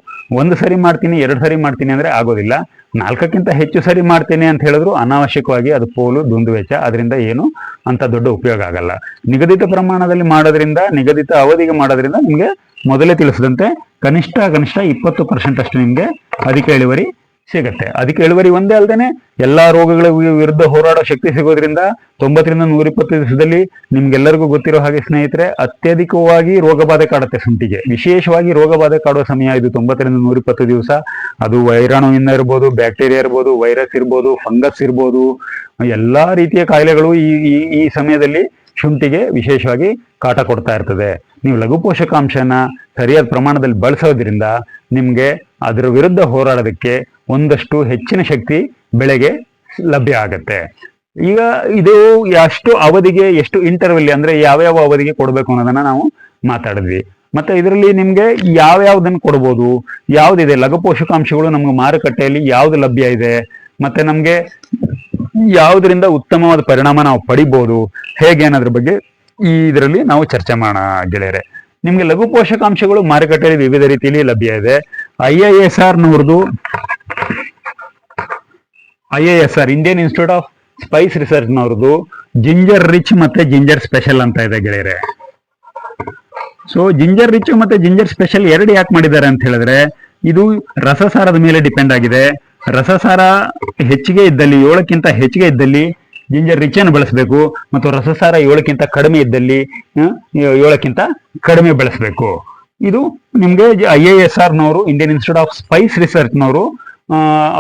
ಒಂದು ಸರಿ ಮಾಡ್ತೀನಿ, ಎರಡು ಸರಿ ಮಾಡ್ತೀನಿ ಅಂದ್ರೆ ಆಗೋದಿಲ್ಲ. ನಾಲ್ಕಕ್ಕಿಂತ ಹೆಚ್ಚು ಸರಿ ಮಾಡ್ತೀನಿ ಅಂತ ಹೇಳಿದ್ರು ಅನಾವಶ್ಯಕವಾಗಿ ಅದು ಪೋಲು ದುಂದು ವೆಚ್ಚ. ಅದರಿಂದ ಏನು? ಅಂತ ದೊಡ್ಡ ಉಪಯೋಗ ಆಗಲ್ಲ. ನಿಗದಿತ ಪ್ರಮಾಣದಲ್ಲಿ ಮಾಡೋದ್ರಿಂದ, ನಿಗದಿತ ಅವಧಿಗೆ ಮಾಡೋದ್ರಿಂದ ನಿಮಗೆ ಮೊದಲೇ ತಿಳಿಸಿದಂತೆ ಕನಿಷ್ಠ ಕನಿಷ್ಠ ಇಪ್ಪತ್ತು ಪರ್ಸೆಂಟ್ ಅಷ್ಟು ನಿಮಗೆ ಅಧಿಕ ಇಳುವರಿ ಸಿಗುತ್ತೆ. ಅದಕ್ಕೆ ಇಳುವರಿ ಒಂದೇ ಅಲ್ಲದೆ ಎಲ್ಲಾ ರೋಗಗಳ ವಿರುದ್ಧ ಹೋರಾಡೋ ಶಕ್ತಿ ಸಿಗೋದ್ರಿಂದ ತೊಂಬತ್ತರಿಂದ ನೂರಿಪ್ಪತ್ತು ದಿವಸದಲ್ಲಿ ನಿಮ್ಗೆಲ್ಲರಿಗೂ ಗೊತ್ತಿರೋ ಹಾಗೆ ಸ್ನೇಹಿತರೆ, ಅತ್ಯಧಿಕವಾಗಿ ರೋಗ ಬಾಧೆ ಕಾಡುತ್ತೆ ಶುಂಠಿಗೆ ವಿಶೇಷವಾಗಿ ರೋಗ ಬಾಧೆ ಕಾಡುವ ಸಮಯ ಇದು ತೊಂಬತ್ತರಿಂದ ನೂರಿಪ್ಪತ್ತು ದಿವಸ. ಅದು ವೈರಾಣುವಿಂದ ಇರ್ಬೋದು, ಬ್ಯಾಕ್ಟೀರಿಯಾ ಇರ್ಬೋದು, ವೈರಸ್ ಇರ್ಬೋದು, ಫಂಗಸ್ ಇರ್ಬೋದು, ಎಲ್ಲಾ ರೀತಿಯ ಕಾಯಿಲೆಗಳು ಈ ಈ ಸಮಯದಲ್ಲಿ ಶುಂಠಿಗೆ ವಿಶೇಷವಾಗಿ ಕಾಟ ಕೊಡ್ತಾ ಇರ್ತದೆ. ನೀವು ಲಘು ಪೋಷಕಾಂಶನ ಸರಿಯಾದ ಪ್ರಮಾಣದಲ್ಲಿ ಬಳಸೋದ್ರಿಂದ ನಿಮ್ಗೆ ಅದರ ವಿರುದ್ಧ ಹೋರಾಡೋದಕ್ಕೆ ಒಂದಷ್ಟು ಹೆಚ್ಚಿನ ಶಕ್ತಿ ಬೆಳೆಗೆ ಲಭ್ಯ ಆಗತ್ತೆ. ಈಗ ಇದು ಎಷ್ಟು ಅವಧಿಗೆ, ಎಷ್ಟು ಇಂಟರ್ವೆಲ್ ಅಂದ್ರೆ ಯಾವ್ಯಾವ ಅವಧಿಗೆ ಕೊಡಬೇಕು ಅನ್ನೋದನ್ನ ನಾವು ಮಾತಾಡಿದ್ವಿ. ಮತ್ತೆ ಇದರಲ್ಲಿ ನಿಮ್ಗೆ ಯಾವ್ಯಾವ್ದನ್ನ ಕೊಡ್ಬೋದು, ಯಾವ್ದಿದೆ, ಲಘು ಪೋಷಕಾಂಶಗಳು ನಮ್ಗೆ ಮಾರುಕಟ್ಟೆಯಲ್ಲಿ ಯಾವ್ದು ಲಭ್ಯ ಇದೆ, ಮತ್ತೆ ನಮ್ಗೆ ಯಾವುದರಿಂದ ಉತ್ತಮವಾದ ಪರಿಣಾಮ ನಾವು ಪಡಿಬೋದು, ಹೇಗೆ ಅನ್ನೋದ್ರ ಬಗ್ಗೆ ಈ ಇದರಲ್ಲಿ ನಾವು ಚರ್ಚೆ ಮಾಡೋಣ ಗೆಳೆಯರೆ. ನಿಮ್ಗೆ ಲಘು ಪೋಷಕಾಂಶಗಳು ಮಾರುಕಟ್ಟೆಯಲ್ಲಿ ವಿವಿಧ ರೀತಿಯಲ್ಲಿ ಲಭ್ಯ ಇದೆ. I I S R I A S R Indian Institute of Spice Research ನವ್ರದ್ದು ginger rich ಮತ್ತೆ ಜಿಂಜರ್ ಸ್ಪೆಷಲ್ ಅಂತ ಇದೆ ಗೆಳೆಯರೆ. ಸೊ ಜಿಂಜರ್ ರಿಚ್ ಮತ್ತೆ ಜಿಂಜರ್ ಸ್ಪೆಷಲ್ ಎರಡು ಯಾಕೆ ಮಾಡಿದ್ದಾರೆ ಅಂತ ಹೇಳಿದ್ರೆ, ಇದು ರಸಸಾರದ ಮೇಲೆ ಡಿಪೆಂಡ್ ಆಗಿದೆ. ರಸಸಾರ ಹೆಚ್ಚಿಗೆ ಇದ್ದಲ್ಲಿ, ಏಳಕ್ಕಿಂತ ಹೆಚ್ಚಿಗೆ ಇದ್ದಲ್ಲಿ ಜಿಂಜರ್ ರಿಚ್ ಅನ್ನು ಬಳಸಬೇಕು. ಮತ್ತು ರಸಸಾರ ಏಳಕ್ಕಿಂತ ಕಡಿಮೆ ಇದ್ದಲ್ಲಿ ಏಳಕ್ಕಿಂತ ಕಡಿಮೆ ಬಳಸಬೇಕು. ಇದು ನಿಮ್ಗೆ ಐ ಎ ಎಸ್ ಆರ್ ನವರು Indian Institute of Spice Research ನವರು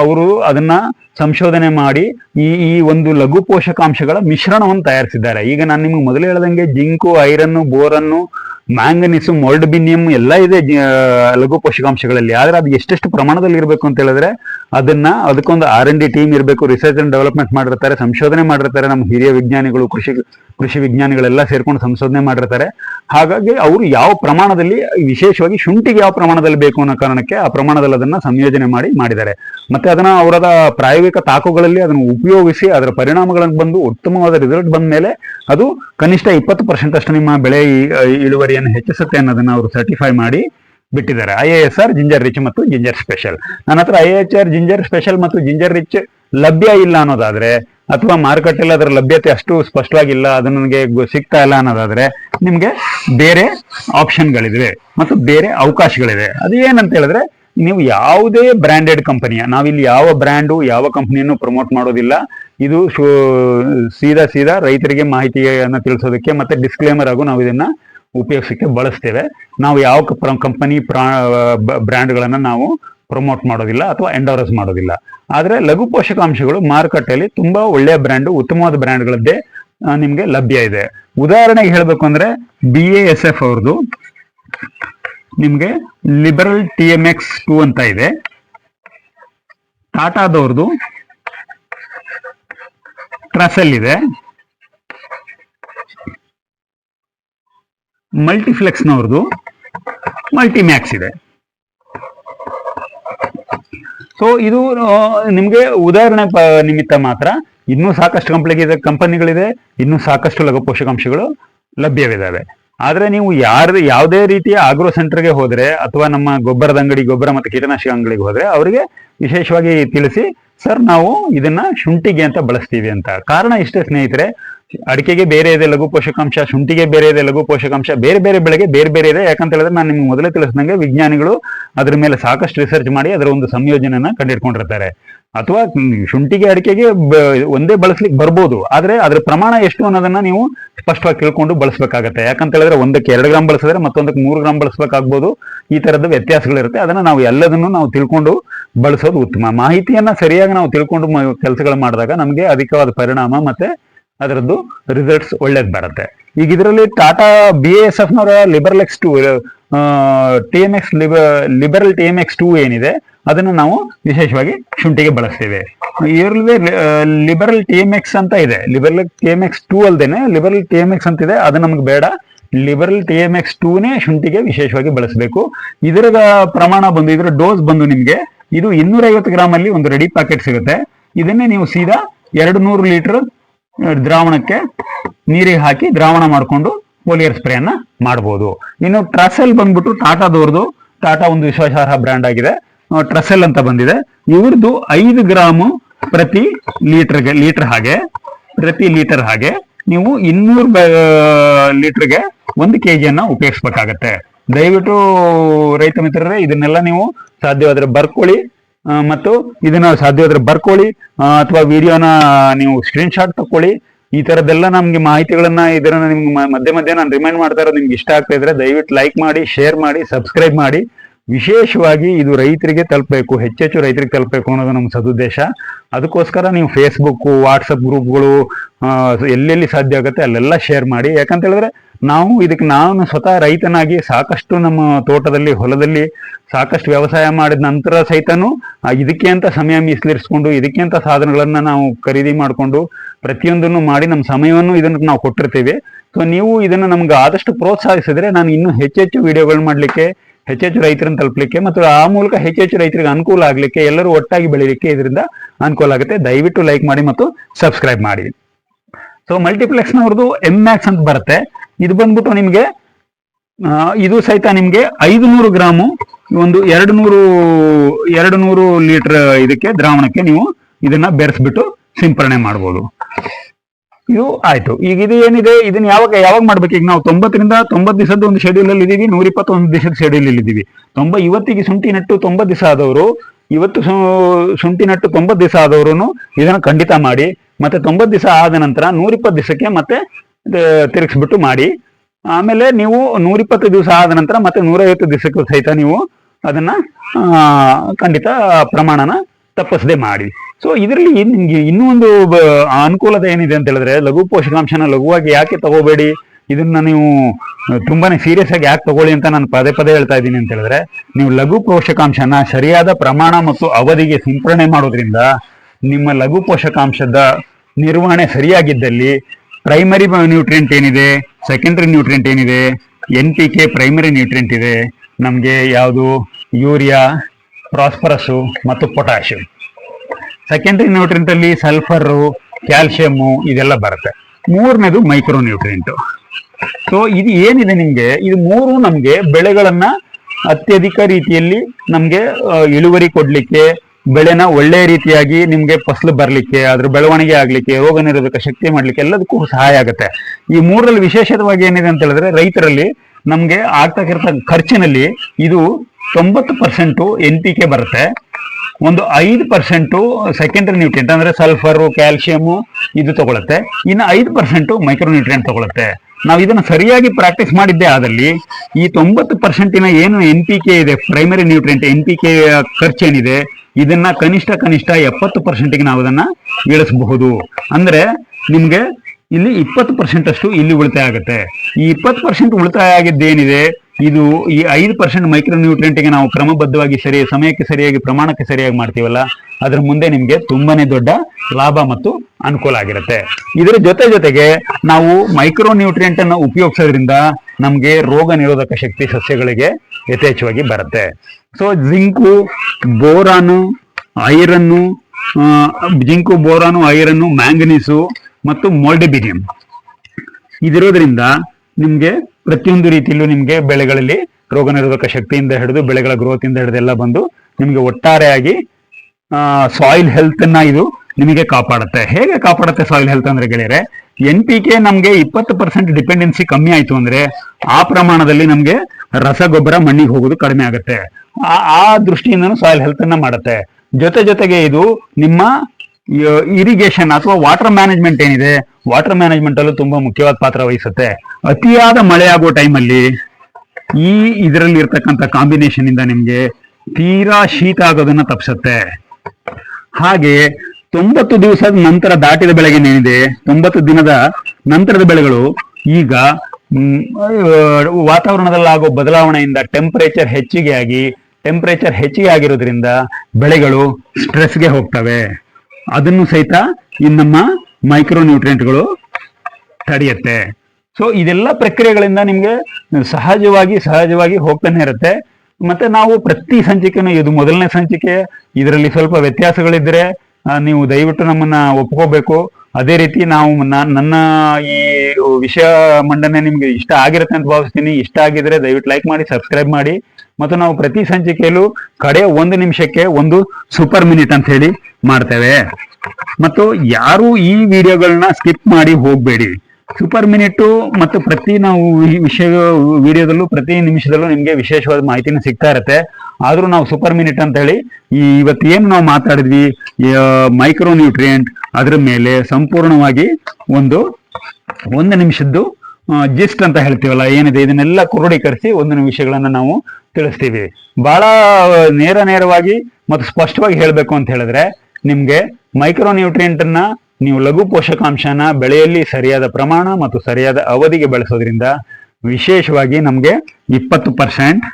ಅವರು ಅದನ್ನ ಸಂಶೋಧನೆ ಮಾಡಿ ಈ ಈ ಒಂದು ಲಘು ಪೋಷಕಾಂಶಗಳ ಮಿಶ್ರಣವನ್ನು ತಯಾರಿಸಿದ್ದಾರೆ. ಈಗ ನಾನು ನಿಮ್ಗೆ ಮೊದಲು ಹೇಳ್ದಂಗೆ zinc, iron, boron, manganese molybdenum ಎಲ್ಲ ಇದೆ ಲಘು ಪೋಷಕಾಂಶಗಳಲ್ಲಿ. ಆದ್ರೆ ಅದು ಎಷ್ಟೆಷ್ಟು ಪ್ರಮಾಣದಲ್ಲಿ ಇರಬೇಕು ಅಂತ ಹೇಳಿದ್ರೆ ಅದನ್ನ ಅದಕ್ಕೊಂದು ಆರ್ ಎನ್ ಡಿ ಟೀಮ್ ಇರಬೇಕು ರಿಸರ್ಚ್ ಅಂಡ್ ಡೆವಲಪ್ಮೆಂಟ್ ಮಾಡಿರ್ತಾರೆ, ಸಂಶೋಧನೆ ಮಾಡಿರ್ತಾರೆ, ನಮ್ಮ ಹಿರಿಯ ವಿಜ್ಞಾನಿಗಳು, ಕೃಷಿ ಕೃಷಿ ವಿಜ್ಞಾನಿಗಳೆಲ್ಲ ಸೇರ್ಕೊಂಡು ಸಂಶೋಧನೆ ಮಾಡಿರ್ತಾರೆ. ಹಾಗಾಗಿ ಅವರು ಯಾವ ಪ್ರಮಾಣದಲ್ಲಿ, ವಿಶೇಷವಾಗಿ ಶುಂಠಿಗೆ ಯಾವ ಪ್ರಮಾಣದಲ್ಲಿ ಬೇಕು ಅನ್ನೋ ಕಾರಣಕ್ಕೆ ಆ ಪ್ರಮಾಣದಲ್ಲಿ ಅದನ್ನ ಸಂಯೋಜನೆ ಮಾಡಿ ಮಾಡಿದ್ದಾರೆ. ಮತ್ತೆ ಅದನ್ನ ಅವರದ ಪ್ರಾಯೋಗಿಕ ತಾಕುಗಳಲ್ಲಿ ಅದನ್ನು ಉಪಯೋಗಿಸಿ ಅದರ ಪರಿಣಾಮಗಳನ್ನು ಬಂದು ಉತ್ತಮವಾದ ರಿಸಲ್ಟ್ ಬಂದ ಮೇಲೆ ಅದು ಕನಿಷ್ಠ ಇಪ್ಪತ್ತು ಪರ್ಸೆಂಟ್ ಅಷ್ಟು ನಿಮ್ಮ ಬೆಳೆ ಇಳುವರಿಯನ್ನು ಹೆಚ್ಚಿಸುತ್ತೆ ಅನ್ನೋದನ್ನ ಅವರು ಸರ್ಟಿಫೈ ಮಾಡಿ ಬಿಟ್ಟಿದ್ದಾರೆ. I A S R ginger rich ಮತ್ತು ಜಿಂಜರ್ ಸ್ಪೆಷಲ್ ನನ್ನ ಹತ್ರ I H R ginger special ಮತ್ತು ಜಿಂಜರ್ ರಿಚ್ ಲಭ್ಯ ಇಲ್ಲ ಅನ್ನೋದಾದ್ರೆ ಅಥವಾ ಮಾರುಕಟ್ಟೆಯಲ್ಲಿ ಅದರ ಲಭ್ಯತೆ ಅಷ್ಟು ಸ್ಪಷ್ಟವಾಗಿಲ್ಲ, ಅದು ನನಗೆ ಸಿಗ್ತಾ ಇಲ್ಲ ಅನ್ನೋದಾದ್ರೆ ನಿಮ್ಗೆ ಬೇರೆ ಆಪ್ಷನ್ಗಳಿವೆ ಮತ್ತು ಬೇರೆ ಅವಕಾಶಗಳಿವೆ. ಅದು ಏನಂತ ಹೇಳಿದ್ರೆ, ನೀವು ಯಾವುದೇ ಬ್ರ್ಯಾಂಡೆಡ್ ಕಂಪನಿಯ ನಾವಿಲ್ಲಿ ಯಾವ ಬ್ರ್ಯಾಂಡು ಯಾವ ಕಂಪನಿಯನ್ನು ಪ್ರಮೋಟ್ ಮಾಡೋದಿಲ್ಲ. ಇದು ಸೀದಾ ಸೀದಾ ರೈತರಿಗೆ ಮಾಹಿತಿಯನ್ನು ತಿಳಿಸೋದಕ್ಕೆ ಮತ್ತೆ ಡಿಸ್ಕ್ಲೇಮರ್ ಆಗು ನಾವು ಇದನ್ನ ಉಪಯೋಗಿಸಕ್ಕೆ ಬಳಸ್ತೇವೆ. ನಾವು ಯಾವ ಕಂಪನಿ ಬ್ರ್ಯಾಂಡ್ಗಳನ್ನ ನಾವು ಪ್ರಮೋಟ್ ಮಾಡೋದಿಲ್ಲ ಅಥವಾ ಎಂಡೋರಸ್ ಮಾಡೋದಿಲ್ಲ. ಆದ್ರೆ ಲಘು ಪೋಷಕಾಂಶಗಳು ಮಾರುಕಟ್ಟೆಯಲ್ಲಿ ತುಂಬಾ ಒಳ್ಳೆಯ ಬ್ರ್ಯಾಂಡು ಉತ್ತಮವಾದ ಬ್ರ್ಯಾಂಡ್ಗಳದ್ದೇ ನಿಮಗೆ ಲಭ್ಯ ಇದೆ. ಉದಾಹರಣೆಗೆ ಹೇಳ್ಬೇಕು ಅಂದ್ರೆ ಬಿ ಎಸ್ ಎಫ್ ಅವ್ರದ್ದು ನಿಮ್ಗೆ liberal T M X two ಅಂತ ಇದೆ. ಟಾಟಾದವ್ರದ್ದು ಟ್ರಸಲ್ ಇದೆ. ಮಲ್ಟಿಫ್ಲೆಕ್ಸ್ನವ್ರದ್ದು ಮಲ್ಟಿಮ್ಯಾಕ್ಸ್ ಇದೆ. ಸೊ ಇದು ನಿಮಗೆ ಉದಾಹರಣೆ ನಿಮಿತ್ತ ಮಾತ್ರ. ಇನ್ನೂ ಸಾಕಷ್ಟು ಕಂಪ್ನಿಗಳಿದೆ ಕಂಪನಿಗಳಿದೆ ಇನ್ನೂ ಸಾಕಷ್ಟು ಲಘು ಪೋಷಕಾಂಶಗಳು ಲಭ್ಯವಿದ್ದಾವೆ. ಆದ್ರೆ ನೀವು ಯಾರ ಯಾವುದೇ ರೀತಿಯ ಆಗ್ರೋ ಸೆಂಟರ್ಗೆ ಹೋದ್ರೆ, ಅಥವಾ ನಮ್ಮ ಗೊಬ್ಬರದ ಅಂಗಡಿ, ಗೊಬ್ಬರ ಮತ್ತು ಕೀಟನಾಶಕ ಅಂಗಡಿಗೆ ಹೋದ್ರೆ, ಅವರಿಗೆ ವಿಶೇಷವಾಗಿ ತಿಳಿಸಿ, ಸರ್, ನಾವು ಇದನ್ನ ಶುಂಠಿಗೆ ಅಂತ ಬಳಸ್ತೀವಿ ಅಂತ. ಕಾರಣ ಇಷ್ಟೇ, ಸ್ನೇಹಿತರೆ ಅಡಿಕೆಗೆ ಬೇರೆ ಇದೆ, ಲಘು ಪೋಷಕಾಂಶ, ಶುಂಠಿಗೆ ಬೇರೆ ಇದೆ, ಲಘು ಪೋಷಕಾಂಶ, ಬೇರೆ ಬೇರೆ ಬೆಳೆಗೆ ಬೇರೆ ಬೇರೆ ಇದೆ. ಯಾಕಂತ ಹೇಳಿದ್ರೆ ನಾನು ನಿಮ್ಗೆ ಮೊದಲೇ ತಿಳಿಸಿದಂಗೆ ವಿಜ್ಞಾನಿಗಳು ಅದ್ರ ಮೇಲೆ ಸಾಕಷ್ಟು ರಿಸರ್ಚ್ ಮಾಡಿ ಅದರ ಒಂದು ಸಂಯೋಜನೆಯನ್ನ ಕಂಡಿಡ್ಕೊಂಡಿರ್ತಾರೆ ಅಥವಾ ಶುಂಠಿಗೆ ಅಡಿಕೆಗೆ ಒಂದೇ ಬಳಸ್ಲಿಕ್ಕೆ ಬರ್ಬೋದು. ಆದ್ರೆ ಅದ್ರ ಪ್ರಮಾಣ ಎಷ್ಟು ಅನ್ನೋದನ್ನ ನೀವು ಸ್ಪಷ್ಟವಾಗಿ ತಿಳ್ಕೊಂಡು ಬಳಸಬೇಕಾಗತ್ತೆ. ಯಾಕಂತ ಹೇಳಿದ್ರೆ ಒಂದಕ್ಕೆ ಎರಡು ಗ್ರಾಮ್ ಬಳಸಿದ್ರೆ ಮತ್ತೊಂದಕ್ಕೆ ಮೂರು ಗ್ರಾಮ್ ಬಳಸಬೇಕಾಗ್ಬೋದು. ಈ ತರದ ವ್ಯತ್ಯಾಸಗಳಿರುತ್ತೆ. ಅದನ್ನ ನಾವು ಎಲ್ಲದನ್ನು ನಾವು ತಿಳ್ಕೊಂಡು ಬಳಸೋದು ಉತ್ತಮ. ಮಾಹಿತಿಯನ್ನ ಸರಿಯಾಗಿ ನಾವು ತಿಳ್ಕೊಂಡು ಕೆಲಸಗಳು ಮಾಡಿದಾಗ ನಮಗೆ ಅಧಿಕವಾದ ಪರಿಣಾಮ ಮತ್ತೆ ಅದರದ್ದು ರಿಸಲ್ಟ್ಸ್ ಒಳ್ಳೇದು ಬರುತ್ತೆ. ಈಗ ಇದರಲ್ಲಿ Tata B S F ನವರ liberal X two T M X liberal T M X two ಏನಿದೆ, ಅದನ್ನು ನಾವು ವಿಶೇಷವಾಗಿ ಶುಂಠಿಗೆ ಬಳಸ್ತೇವೆ. ಇದರಲ್ಲಿ ಲಿಬರಲ್ ಟಿ ಎಂ ಎಕ್ಸ್ ಅಂತ ಇದೆ. Liberal T M X two ಅಲ್ದೇನೆ liberal T M X ಅಂತ ಇದೆ. ಅದು ನಮ್ಗೆ ಬೇಡ. ಲಿಬರಲ್ ಟಿ ಎಂ ಎಕ್ಸ್ ಟೂನೇ ಶುಂಠಿಗೆ ವಿಶೇಷವಾಗಿ ಬಳಸಬೇಕು. ಇದರ ಪ್ರಮಾಣ ಬಂದು, ಇದರ ಡೋಸ್ ಬಂದು ನಿಮಗೆ ಇದು ಇನ್ನೂರೈವತ್ತು ಗ್ರಾಮಲ್ಲಿ ಒಂದು ರೆಡಿ ಪ್ಯಾಕೆಟ್ ಸಿಗುತ್ತೆ. ಇದನ್ನೇ ನೀವು ಸೀದಾ ಎರಡು ನೂರು ಲೀಟರ್ ದ್ರಾವಣಕ್ಕೆ ನೀರಿಗೆ ಹಾಕಿ ದ್ರಾವಣ ಮಾಡಿಕೊಂಡು ಪೋಲಿಯರ್ ಸ್ಪ್ರೇಯನ್ನ ಮಾಡಬಹುದು ಇನ್ನು ಟ್ರಸೆಲ್ ಬಂದ್ಬಿಟ್ಟು ಟಾಟಾದವ್ರದ್ದು ಟಾಟಾ ಒಂದು ವಿಶ್ವಾಸಾರ್ಹ ಬ್ರ್ಯಾಂಡ್ ಆಗಿದೆ. ಟ್ರಸೆಲ್ ಅಂತ ಬಂದಿದೆ. ಇವ್ರದ್ದು ಐದು ಗ್ರಾಮು ಪ್ರತಿ ಲೀಟರ್ಗೆ, ಲೀಟರ್ ಹಾಗೆ, ಪ್ರತಿ ಲೀಟರ್ ಹಾಗೆ ನೀವು ಇನ್ನೂರು ಲೀಟರ್ಗೆ ಒಂದು ಕೆಜಿಯನ್ನ ಉಪಯೋಗಿಸ್ಬೇಕಾಗತ್ತೆ. ದಯವಿಟ್ಟು ರೈತ ಮಿತ್ರರೇ, ಇದನ್ನೆಲ್ಲ ನೀವು ಸಾಧ್ಯವಾದ್ರೆ ಬರ್ಕೊಳ್ಳಿ. ಮತ್ತು ಇದನ್ನ ಸಾಧ್ಯವಾದ್ರೆ ಬರ್ಕೊಳ್ಳಿ. ಅಥವಾ ವಿಡಿಯೋನ ನೀವು ಸ್ಕ್ರೀನ್ ಶಾಟ್ ತಕೊಳ್ಳಿ ಈ ತರದೆಲ್ಲ ನಮ್ಗೆ ಮಾಹಿತಿಗಳನ್ನ ಇದನ್ನ ನಿಮ್ಗೆ ಮಧ್ಯೆ ಮಧ್ಯೆ ನಾನು ರಿಮೈಂಡ್ ಮಾಡ್ತಾ ಇರೋದು ನಿಮ್ಗೆ ಇಷ್ಟ ಆಗ್ತಾ ಇದ್ರೆ ದಯವಿಟ್ಟು ಲೈಕ್ ಮಾಡಿ ಶೇರ್ ಮಾಡಿ ಸಬ್ಸ್ಕ್ರೈಬ್ ಮಾಡಿ. ವಿಶೇಷವಾಗಿ ಇದು ರೈತರಿಗೆ ತಲುಪಬೇಕು, ಹೆಚ್ಚೆಚ್ಚು ರೈತರಿಗೆ ತಲುಪಬೇಕು ಅನ್ನೋದು ನಮ್ಮ ಸದುದ್ದೇಶ. ಅದಕ್ಕೋಸ್ಕರ ನೀವು ಫೇಸ್ಬುಕ್ ವಾಟ್ಸಪ್ ಗ್ರೂಪ್ಗಳು ಎಲ್ಲೆಲ್ಲಿ ಸಾಧ್ಯ ಆಗುತ್ತೆ ಅಲ್ಲೆಲ್ಲ ಶೇರ್ ಮಾಡಿ. ಯಾಕಂತ ಹೇಳಿದ್ರೆ ನಾವು ಇದಕ್ಕೆ ನಾನು ಸ್ವತಃ ರೈತನಾಗಿ ಸಾಕಷ್ಟು ನಮ್ಮ ತೋಟದಲ್ಲಿ, ಹೊಲದಲ್ಲಿ ಸಾಕಷ್ಟು ವ್ಯವಸಾಯ ಮಾಡಿದ ನಂತರ ಸಹಿತನು ಇದಕ್ಕೆ ಅಂತ ಸಮಯ ಮೀಸಲಿರಿಸ್ಕೊಂಡು, ಇದಕ್ಕೆ ಅಂತ ಸಾಧನಗಳನ್ನ ನಾವು ಖರೀದಿ ಮಾಡಿಕೊಂಡು ಪ್ರತಿಯೊಂದನ್ನು ಮಾಡಿ ನಮ್ಮ ಸಮಯವನ್ನು ಇದನ್ನು ನಾವು ಕೊಟ್ಟಿರ್ತೀವಿ. ಸೊ ನೀವು ಇದನ್ನ ನಮ್ಗೆ ಆದಷ್ಟು ಪ್ರೋತ್ಸಾಹಿಸಿದ್ರೆ ನಾನು ಇನ್ನೂ ಹೆಚ್ಚೆಚ್ಚು ವಿಡಿಯೋಗಳು ಮಾಡಲಿಕ್ಕೆ ಹೆಚ್ಚೆಚ್ಚು ರೈತರನ್ನು ತಲುಪಲಿಕ್ಕೆ ಮತ್ತು ಆ ಮೂಲಕ ಹೆಚ್ಚೆಚ್ಚು ರೈತರಿಗೆ ಅನುಕೂಲ ಆಗಲಿಕ್ಕೆ, ಎಲ್ಲರೂ ಒಟ್ಟಾಗಿ ಬೆಳೀಲಿಕ್ಕೆ ಇದರಿಂದ ಅನುಕೂಲ ಆಗುತ್ತೆ. ದಯವಿಟ್ಟು ಲೈಕ್ ಮಾಡಿ ಮತ್ತು ಸಬ್ಸ್ಕ್ರೈಬ್ ಮಾಡಿ. ಸೊ ಮಲ್ಟಿಪ್ಲೆಕ್ಸ್ನವ್ರದ್ದು ಎಂ ಮ್ಯಾಕ್ಸ್ ಅಂತ ಬರುತ್ತೆ. ಇದು ಬಂದ್ಬಿಟ್ಟು ನಿಮಗೆ ಇದು ಸಹಿತ ನಿಮಗೆ ಐದು ನೂರು ಗ್ರಾಮು, ಒಂದು ಎರಡು ನೂರು ಎರಡು ನೂರು ಲೀಟರ್ ಇದಕ್ಕೆ ದ್ರಾವಣಕ್ಕೆ ನೀವು ಇದನ್ನ ಬೆರೆಸ್ಬಿಟ್ಟು ಸಿಂಪರಣೆ ಮಾಡ್ಬೋದು. ಇದು ಆಯ್ತು. ಈಗ ಇದು ಏನಿದೆ? ಇದನ್ನ ಯಾವಾಗ ಯಾವಾಗ ಮಾಡ್ಬೇಕು? ಈಗ ನಾವು ತೊಂಬತ್ತರಿಂದ ತೊಂಬತ್ತು ದಿವಸದ ಒಂದು ಶೆಡ್ಯೂಲ್ ಅಲ್ಲಿ ಇದೀವಿ ನೂರ ಇಪ್ಪತ್ತೊಂದು ದಿವಸದ ಶೆಡ್ಯೂಲ್ ಅಲ್ಲಿ ಇದೀವಿ ತೊಂಬ, ಇವತ್ತಿಗೆ ಶುಂಠಿ ನಟ್ಟು ತೊಂಬತ್ತು ದಿವಸ ಆದವರು, ಇವತ್ತು ಶುಂಠಿ ನಟ್ಟು ತೊಂಬತ್ತು ದಿವಸ ಆದವರು ಇದನ್ನ ಖಂಡಿತ ಮಾಡಿ ಮತ್ತೆ ತೊಂಬತ್ತು ದಿವಸ ಆದ ನಂತರ ನೂರಿಪ್ಪತ್ತು ದಿವಸಕ್ಕೆ ಮತ್ತೆ ತಿರುಗಿಸ್ಬಿಟ್ಟು ಮಾಡಿ. ಆಮೇಲೆ ನೀವು ನೂರಿಪ್ಪತ್ತು ದಿವಸ ಆದ ನಂತರ ಮತ್ತೆ ನೂರೈವತ್ತು ದಿವಸಕ್ಕೂ ಸಹಿತ ನೀವು ಅದನ್ನ ಖಂಡಿತ ಪ್ರಮಾಣನ ತಪ್ಪಿಸದೆ ಮಾಡಿ. ಸೊ ಇದರಲ್ಲಿ ನಿಮ್ಗೆ ಇನ್ನೂ ಒಂದು ಅನುಕೂಲತೆ ಏನಿದೆ ಅಂತ ಹೇಳಿದ್ರೆ, ಲಘು ಪೋಷಕಾಂಶನ ಲಘುವಾಗಿ ಯಾಕೆ ತಗೋಬೇಡಿ? ಇದನ್ನ ನೀವು ತುಂಬಾನೇ ಸೀರಿಯಸ್ ಆಗಿ ಯಾಕೆ ತಗೊಳ್ಳಿ ಅಂತ ನಾನು ಪದೇ ಪದೇ ಹೇಳ್ತಾ ಇದ್ದೀನಿ ಅಂತ ಹೇಳಿದ್ರೆ, ನೀವು ಲಘು ಪೋಷಕಾಂಶನ ಸರಿಯಾದ ಪ್ರಮಾಣ ಮತ್ತು ಅವಧಿಗೆ ಸಿಂಪರಣೆ ಮಾಡೋದ್ರಿಂದ ನಿಮ್ಮ ಲಘು ಪೋಷಕಾಂಶದ ನಿರ್ವಹಣೆ ಸರಿಯಾಗಿದ್ದಲ್ಲಿ ಪ್ರೈಮರಿ ನ್ಯೂಟ್ರಿಯೆಂಟ್ ಏನಿದೆ ಸೆಕೆಂಡರಿ ನ್ಯೂಟ್ರಿಯೆಂಟ್ ಏನಿದೆ N P K primary nutrient ಇದೆ, ನಮಗೆ ಯಾವುದು ಯೂರಿಯಾ ಪ್ರಾಸ್ಪರಸ್ಸು ಮತ್ತು ಪೊಟ್ಯಾಶ್ ಸೆಕೆಂಡರಿ ನ್ಯೂಟ್ರಿಯೆಂಟಲ್ಲಿ ಸಲ್ಫರು ಕ್ಯಾಲ್ಸಿಯಮ್ಮು ಇದೆಲ್ಲ ಬರುತ್ತೆ. ಮೂರನೇದು ಮೈಕ್ರೋ ನ್ಯೂಟ್ರಿಯೆಂಟು ಸೊ ಇದು ಏನಿದೆ ನಿಮಗೆ? ಇದು ಮೂರು ನಮಗೆ ಬೆಳೆಗಳನ್ನು ಅತ್ಯಧಿಕ ರೀತಿಯಲ್ಲಿ ನಮಗೆ ಇಳುವರಿ ಕೊಡ್ಲಿಕ್ಕೆ ಬೆಳೆನ ಒಳ್ಳೆ ರೀತಿಯಾಗಿ ನಿಮ್ಗೆ ಫಸಲು ಬರ್ಲಿಕ್ಕೆ, ಅದ್ರ ಬೆಳವಣಿಗೆ ಆಗ್ಲಿಕ್ಕೆ, ರೋಗ ನಿರೋಧಕ ಶಕ್ತಿ ಮಾಡ್ಲಿಕ್ಕೆ ಎಲ್ಲದಕ್ಕೂ ಸಹಾಯ ಆಗುತ್ತೆ. ಈ ಮೂರರಲ್ಲಿ ವಿಶೇಷವಾಗಿ ಏನಿದೆ ಅಂತ ಹೇಳಿದ್ರೆ ರೈತರಲ್ಲಿ ನಮ್ಗೆ ಆಗ್ತಕ್ಕಿರ್ತ ಖರ್ಚಿನಲ್ಲಿ ಇದು ತೊಂಬತ್ತು ಪರ್ಸೆಂಟು ಎನ್ ಪಿ ಕೆ ಬರುತ್ತೆ. ಒಂದು ಐದು ಪರ್ಸೆಂಟು ಸೆಕೆಂಡರಿ ನ್ಯೂಟ್ರಿಯೆಂಟ್ ಅಂದ್ರೆ ಸಲ್ಫರು ಕ್ಯಾಲ್ಸಿಯಮ್ ಇದು ತಗೊಳುತ್ತೆ. ಇನ್ನು ಐದು ಪರ್ಸೆಂಟು ಮೈಕ್ರೋ ನ್ಯೂಟ್ರಿಯೆಂಟ್ ತಗೊಳುತ್ತೆ. ನಾವು ಇದನ್ನು ಸರಿಯಾಗಿ ಪ್ರಾಕ್ಟೀಸ್ ಮಾಡಿದ್ದೆ ಆದಲ್ಲಿ ಈ ತೊಂಬತ್ತು ಪರ್ಸೆಂಟಿನ ಏನು ಎನ್ ಪಿ ಕೆ ಇದೆ primary nutrient N P K ಖರ್ಚೇನಿದೆ ಇದನ್ನ ಕನಿಷ್ಠ ಕನಿಷ್ಠ ಎಪ್ಪತ್ತು ಪರ್ಸೆಂಟ್ಗೆ ನಾವು ಅದನ್ನ ಇಳಿಸಬಹುದು. ಅಂದ್ರೆ ನಿಮ್ಗೆ ಇಲ್ಲಿ ಇಪ್ಪತ್ತು ಪರ್ಸೆಂಟ್ ಅಷ್ಟು ಇಲ್ಲಿ ಉಳಿತಾಯ ಆಗುತ್ತೆ. ಈ ಇಪ್ಪತ್ತು ಪರ್ಸೆಂಟ್ ಉಳಿತಾಯ ಆಗಿದ್ದೇನಿದೆ, ಇದು ಈ ಐದು ಪರ್ಸೆಂಟ್ ಮೈಕ್ರೋ ನ್ಯೂಟ್ರಿಯೆಂಟ್ಗೆ ನಾವು ಕ್ರಮಬದ್ಧವಾಗಿ ಸರಿ, ಸಮಯಕ್ಕೆ ಸರಿಯಾಗಿ, ಪ್ರಮಾಣಕ್ಕೆ ಸರಿಯಾಗಿ ಮಾಡ್ತೀವಲ್ಲ, ಅದ್ರ ಮುಂದೆ ನಿಮ್ಗೆ ತುಂಬಾನೇ ದೊಡ್ಡ ಲಾಭ ಮತ್ತು ಅನುಕೂಲ ಆಗಿರುತ್ತೆ. ಇದರ ಜೊತೆ ಜೊತೆಗೆ ನಾವು ಮೈಕ್ರೋ ನ್ಯೂಟ್ರಿಯೆಂಟ್ ಅನ್ನು ಉಪಯೋಗಿಸೋದ್ರಿಂದ ನಮ್ಗೆ ರೋಗ ನಿರೋಧಕ ಶಕ್ತಿ ಸಸ್ಯಗಳಿಗೆ ಯಥೇಚ್ಛವಾಗಿ ಬರುತ್ತೆ. So zinc boron iron zinc boron iron manganese ಮತ್ತು ಮೋಲ್ಡಿಬಿನಿಯಂ ಇದಿರೋದ್ರಿಂದ ನಿಮ್ಗೆ ಪ್ರತಿಯೊಂದು ರೀತಿಯಲ್ಲೂ ನಿಮ್ಗೆ ಬೆಳೆಗಳಲ್ಲಿ ರೋಗ ನಿರೋಧಕ ಶಕ್ತಿಯಿಂದ ಹಿಡಿದು ಬೆಳೆಗಳ ಗ್ರೋತ್ ಇಂದ ಹಿಡಿದು ಎಲ್ಲ ಬಂದು ನಿಮ್ಗೆ ಒಟ್ಟಾರೆಯಾಗಿ ಸಾಯಿಲ್ ಹೆಲ್ತ್ ಅನ್ನ ಇದು ನಿಮಗೆ ಕಾಪಾಡುತ್ತೆ. ಹೇಗೆ ಕಾಪಾಡುತ್ತೆ ಸಾಯಿಲ್ ಹೆಲ್ತ್ ಅಂದ್ರೆ ಗೆಳೆಯರೆ ಎನ್ ಪಿ ಕೆ ನಮ್ಗೆ ಇಪ್ಪತ್ತು ಪರ್ಸೆಂಟ್ ಡಿಪೆಂಡೆನ್ಸಿ ಕಮ್ಮಿ ಆಯ್ತು ಅಂದ್ರೆ ಆ ಪ್ರಮಾಣದಲ್ಲಿ ನಮ್ಗೆ ರಸಗೊಬ್ಬರ ಮಣ್ಣಿಗೆ ಹೋಗೋದು ಕಡಿಮೆ ಆಗುತ್ತೆ. ಆ ದೃಷ್ಟಿಯಿಂದನೂ ಸಾಯಿಲ್ ಹೆಲ್ತ್ ಅನ್ನ ಮಾಡುತ್ತೆ. ಜೊತೆ ಜೊತೆಗೆ ಇದು ನಿಮ್ಮ ಇರಿಗೇಷನ್ ಅಥವಾ ವಾಟರ್ ಮ್ಯಾನೇಜ್ಮೆಂಟ್ ಏನಿದೆ ವಾಟರ್ ಮ್ಯಾನೇಜ್ಮೆಂಟ್ ಅಲ್ಲೂ ತುಂಬಾ ಮುಖ್ಯವಾದ ಪಾತ್ರ ವಹಿಸುತ್ತೆ. ಅತಿಯಾದ ಮಳೆ ಆಗೋ ಟೈಮಲ್ಲಿ ಈ ಇದರಲ್ಲಿ ಇರ್ತಕ್ಕಂಥ ಕಾಂಬಿನೇಷನ್ ಇಂದ ನಿಮ್ಗೆ ತೀರಾ ಶೀತ ಆಗೋದನ್ನ ತಪ್ಪಿಸುತ್ತೆ ಹಾಗೆ ತೊಂಬತ್ತು ದಿವಸದ ನಂತರ ದಾಟಿದ ಬೆಳೆಗೇನೇನಿದೆ ತೊಂಬತ್ತು ದಿನದ ನಂತರದ ಬೆಳೆಗಳು ಈಗ ವಾತಾವರಣದಲ್ಲಾಗೋ ಬದಲಾವಣೆಯಿಂದ ಟೆಂಪರೇಚರ್ ಹೆಚ್ಚಿಗೆ ಆಗಿ ಟೆಂಪರೇಚರ್ ಹೆಚ್ಚಿಗೆ ಆಗಿರೋದ್ರಿಂದ ಬೆಳೆಗಳು ಸ್ಟ್ರೆಸ್ಗೆ ಹೋಗ್ತವೆ. ಅದನ್ನು ಸಹಿತ ಈ ನಮ್ಮ ಮೈಕ್ರೋ ನ್ಯೂಟ್ರಿಯೆಂಟ್ಗಳು ತಡೆಯುತ್ತೆ. ಸೊ ಇದೆಲ್ಲ ಪ್ರಕ್ರಿಯೆಗಳಿಂದ ನಿಮ್ಗೆ ಸಹಜವಾಗಿ ಸಹಜವಾಗಿ ಹೋಗ್ತಾನೆ ಇರುತ್ತೆ. ಮತ್ತೆ ನಾವು ಪ್ರತಿ ಸಂಚಿಕೆನೂ, ಇದು ಮೊದಲನೇ ಸಂಚಿಕೆ, ಇದರಲ್ಲಿ ಸ್ವಲ್ಪ ವ್ಯತ್ಯಾಸಗಳಿದ್ರೆ ನೀವು ದಯವಿಟ್ಟು ನಮ್ಮನ್ನ ಒಪ್ಕೋಬೇಕು. ಅದೇ ರೀತಿ ನಾವು ನಾನ್- ನನ್ನ ಈ ವಿಷಯ ಮಂಡನೆ ನಿಮ್ಗೆ ಇಷ್ಟ ಆಗಿರುತ್ತೆ ಅಂತ ಭಾವಿಸ್ತೀನಿ. ಇಷ್ಟ ಆಗಿದ್ರೆ ದಯವಿಟ್ಟು ಲೈಕ್ ಮಾಡಿ ಸಬ್ಸ್ಕ್ರೈಬ್ ಮಾಡಿ. ಮತ್ತು ನಾವು ಪ್ರತಿ ಸಂಚಿಕೆಯಲ್ಲೂ ಕಡೆ ಒಂದು ನಿಮಿಷಕ್ಕೆ ಒಂದು ಸೂಪರ್ ಮಿನಿಟ್ ಅಂತ ಹೇಳಿ ಮಾಡ್ತೇವೆ. ಮತ್ತು ಯಾರು ಈ ವಿಡಿಯೋಗಳನ್ನ ಸ್ಕಿಪ್ ಮಾಡಿ ಹೋಗ್ಬೇಡಿ. ಸೂಪರ್ ಮಿನಿಟ್ ಮತ್ತು ಪ್ರತಿ ನಾವು ವಿಷಯ ವಿಡಿಯೋದಲ್ಲೂ, ಪ್ರತಿ ನಿಮಿಷದಲ್ಲೂ ನಿಮಗೆ ವಿಶೇಷವಾದ ಮಾಹಿತಿನ ಸಿಗ್ತಾ ಇರುತ್ತೆ. ಆದರೂ ನಾವು ಸೂಪರ್ ಮಿನಿಟ್ ಅಂತ ಹೇಳಿ ಈ ಇವತ್ತು ಏನು ನಾವು ಮಾತಾಡಿದ್ವಿ ಮೈಕ್ರೋ ನ್ಯೂಟ್ರಿಯೆಂಟ್ ಅದರ ಮೇಲೆ ಸಂಪೂರ್ಣವಾಗಿ ಒಂದು ಒಂದು ನಿಮಿಷದ್ದು ಜಿಸ್ಟ್ ಅಂತ ಹೇಳ್ತೀವಲ್ಲ, ಏನಿದೆ, ಇದನ್ನೆಲ್ಲ ಕ್ರೋಢೀಕರಿಸಿ ಒಂದು ನಿಮಿಷಗಳನ್ನ ನಾವು ತಿಳಿಸ್ತೀವಿ. ಬಹಳ ನೇರ ನೇರವಾಗಿ ಮತ್ತು ಸ್ಪಷ್ಟವಾಗಿ ಹೇಳಬೇಕು ಅಂತ ಹೇಳಿದ್ರೆ, ನಿಮಗೆ ಮೈಕ್ರೋ ನ್ಯೂಟ್ರಿಯೆಂಟ್ ನೀವು ಲಘು ಪೋಷಕಾಂಶನ ಬೆಳೆಯಲ್ಲಿ ಸರಿಯಾದ ಪ್ರಮಾಣ ಮತ್ತು ಸರಿಯಾದ ಅವಧಿಗೆ ಬಳಸೋದ್ರಿಂದ ವಿಶೇಷವಾಗಿ ನಮ್ಗೆ ಇಪ್ಪತ್ತು ಪರ್ಸೆಂಟ್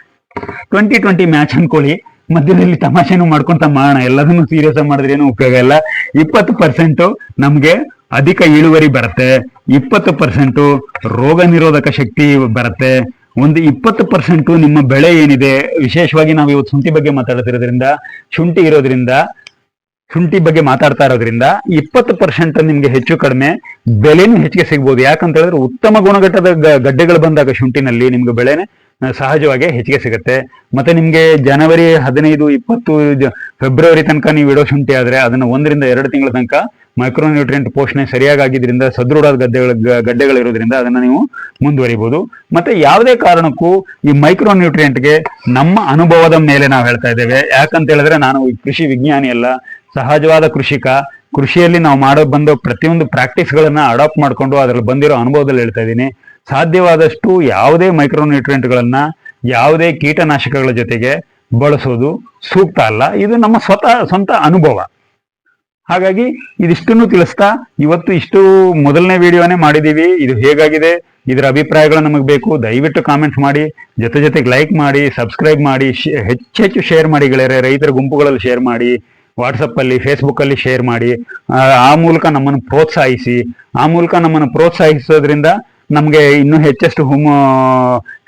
ಟ್ವೆಂಟಿ ಟ್ವೆಂಟಿ ಮ್ಯಾಚ್ ಅನ್ಕೊಳ್ಳಿ. ಮಧ್ಯದಲ್ಲಿ ತಮಾಷೆನು ಮಾಡ್ಕೊಂತ ಮಾಡೋಣ ಎಲ್ಲದನ್ನು ಸೀರಿಯಸ್ ಮಾಡಿದ್ರೆ ಏನು ಉಪಯೋಗ ಇಲ್ಲ. ಇಪ್ಪತ್ತು ಪರ್ಸೆಂಟ್ ನಮ್ಗೆ ಅಧಿಕ ಇಳುವರಿ ಬರುತ್ತೆ. ಇಪ್ಪತ್ತು ಪರ್ಸೆಂಟ್ ರೋಗ ನಿರೋಧಕ ಶಕ್ತಿ ಬರುತ್ತೆ. ಒಂದು ಇಪ್ಪತ್ತು ಪರ್ಸೆಂಟ್ ನಿಮ್ಮ ಬೆಳೆ ಏನಿದೆ, ವಿಶೇಷವಾಗಿ ನಾವು ಇವತ್ತು ಶುಂಠಿ ಬಗ್ಗೆ ಮಾತಾಡ್ತಿರೋದ್ರಿಂದ, ಶುಂಠಿ ಇರೋದ್ರಿಂದ ಶುಂಠಿ ಬಗ್ಗೆ ಮಾತಾಡ್ತಾ ಇರೋದ್ರಿಂದ ಇಪ್ಪತ್ತು ಪರ್ಸೆಂಟ್ ನಿಮ್ಗೆ ಹೆಚ್ಚು ಕಡಿಮೆ ಬೆಲೆನೂ ಹೆಚ್ಚಿಗೆ ಸಿಗ್ಬೋದು. ಯಾಕಂತ ಹೇಳಿದ್ರೆ ಉತ್ತಮ ಗುಣಮಟ್ಟದ ಗಡ್ಡೆಗಳು ಬಂದಾಗ ಶುಂಠಿನಲ್ಲಿ ನಿಮ್ಗೆ ಬೆಳೆನೆ ಸಹಜವಾಗಿ ಹೆಚ್ಚಿಗೆ ಸಿಗುತ್ತೆ. ಮತ್ತೆ ನಿಮ್ಗೆ ಜನವರಿ ಹದಿನೈದು, ಇಪ್ಪತ್ತು ಫೆಬ್ರವರಿ ತನಕ ನೀವು ಇಡೋ ಶುಂಠಿ ಆದ್ರೆ ಅದನ್ನ ಒಂದರಿಂದ ಎರಡು ತಿಂಗಳ ತನಕ ಮೈಕ್ರೋ ನ್ಯೂಟ್ರಿಯೆಂಟ್ ಪೋಷಣೆ ಸರಿಯಾಗಿ ಆಗಿದ್ರಿಂದ, ಸದೃಢವಾದ ಗದ್ದೆಗಳ ಗಡ್ಡೆಗಳಿರೋದ್ರಿಂದ ಅದನ್ನ ನೀವು ಮುಂದುವರಿಬಹುದು ಮತ್ತೆ ಯಾವುದೇ ಕಾರಣಕ್ಕೂ ಈ ಮೈಕ್ರೋ ನ್ಯೂಟ್ರಿಯೆಂಟ್ಗೆ ನಮ್ಮ ಅನುಭವದ ಮೇಲೆ ನಾವು ಹೇಳ್ತಾ ಇದ್ದೇವೆ. ಯಾಕಂತ ಹೇಳಿದ್ರೆ ನಾನು ಕೃಷಿ ವಿಜ್ಞಾನಿ ಅಲ್ಲ. ಸಹಜವಾದ ಕೃಷಿಕ. ಕೃಷಿಯಲ್ಲಿ ನಾವು ಮಾಡೋ ಬಂದ ಪ್ರತಿಯೊಂದು ಪ್ರಾಕ್ಟೀಸ್ಗಳನ್ನ ಅಡಾಪ್ಟ್ ಮಾಡ್ಕೊಂಡು ಅದರಲ್ಲಿ ಬಂದಿರೋ ಅನುಭವದಲ್ಲಿ ಹೇಳ್ತಾ ಇದ್ದೀನಿ. ಸಾಧ್ಯವಾದಷ್ಟು ಯಾವುದೇ ಮೈಕ್ರೋ ನ್ಯೂಟ್ರಿಯೆಂಟ್ಗಳನ್ನ ಯಾವುದೇ ಕೀಟನಾಶಕಗಳ ಜೊತೆಗೆ ಬಳಸೋದು ಸೂಕ್ತ ಅಲ್ಲ. ಇದು ನಮ್ಮ ಸ್ವತಃ, ಸ್ವಂತ ಅನುಭವ. ಹಾಗಾಗಿ ಇದಿಷ್ಟನ್ನು ತಿಳಿಸ್ತಾ ಇವತ್ತು ಇಷ್ಟು ಮೊದಲನೇ ವಿಡಿಯೋನೇ ಮಾಡಿದ್ದೀವಿ. ಇದು ಹೇಗಾಗಿದೆ? ಇದರ ಅಭಿಪ್ರಾಯಗಳು ನಮಗೆ ಬೇಕು. ದಯವಿಟ್ಟು ಕಾಮೆಂಟ್ ಮಾಡಿ, ಜೊತೆ ಜೊತೆಗೆ ಲೈಕ್ ಮಾಡಿ ಸಬ್ಸ್ಕ್ರೈಬ್ ಮಾಡಿ ಹೆಚ್ಚೆಚ್ಚು ಶೇರ್ ಮಾಡಿ ಗೆಳೆಯರೆ. ರೈತರ ಗುಂಪುಗಳಲ್ಲಿ ಶೇರ್ ಮಾಡಿ. ವಾಟ್ಸಪ್ ಅಲ್ಲಿ ಫೇಸ್ಬುಕ್ ಅಲ್ಲಿ ಶೇರ್ ಮಾಡಿ ಆ, ಮೂಲಕ ನಮ್ಮನ್ನು ಪ್ರೋತ್ಸಾಹಿಸಿ ಆ ಮೂಲಕ ನಮ್ಮನ್ನು ಪ್ರೋತ್ಸಾಹಿಸೋದ್ರಿಂದ ನಮಗೆ ಇನ್ನೂ ಹೆಚ್ಚಷ್ಟು ಹುಮ್ಮ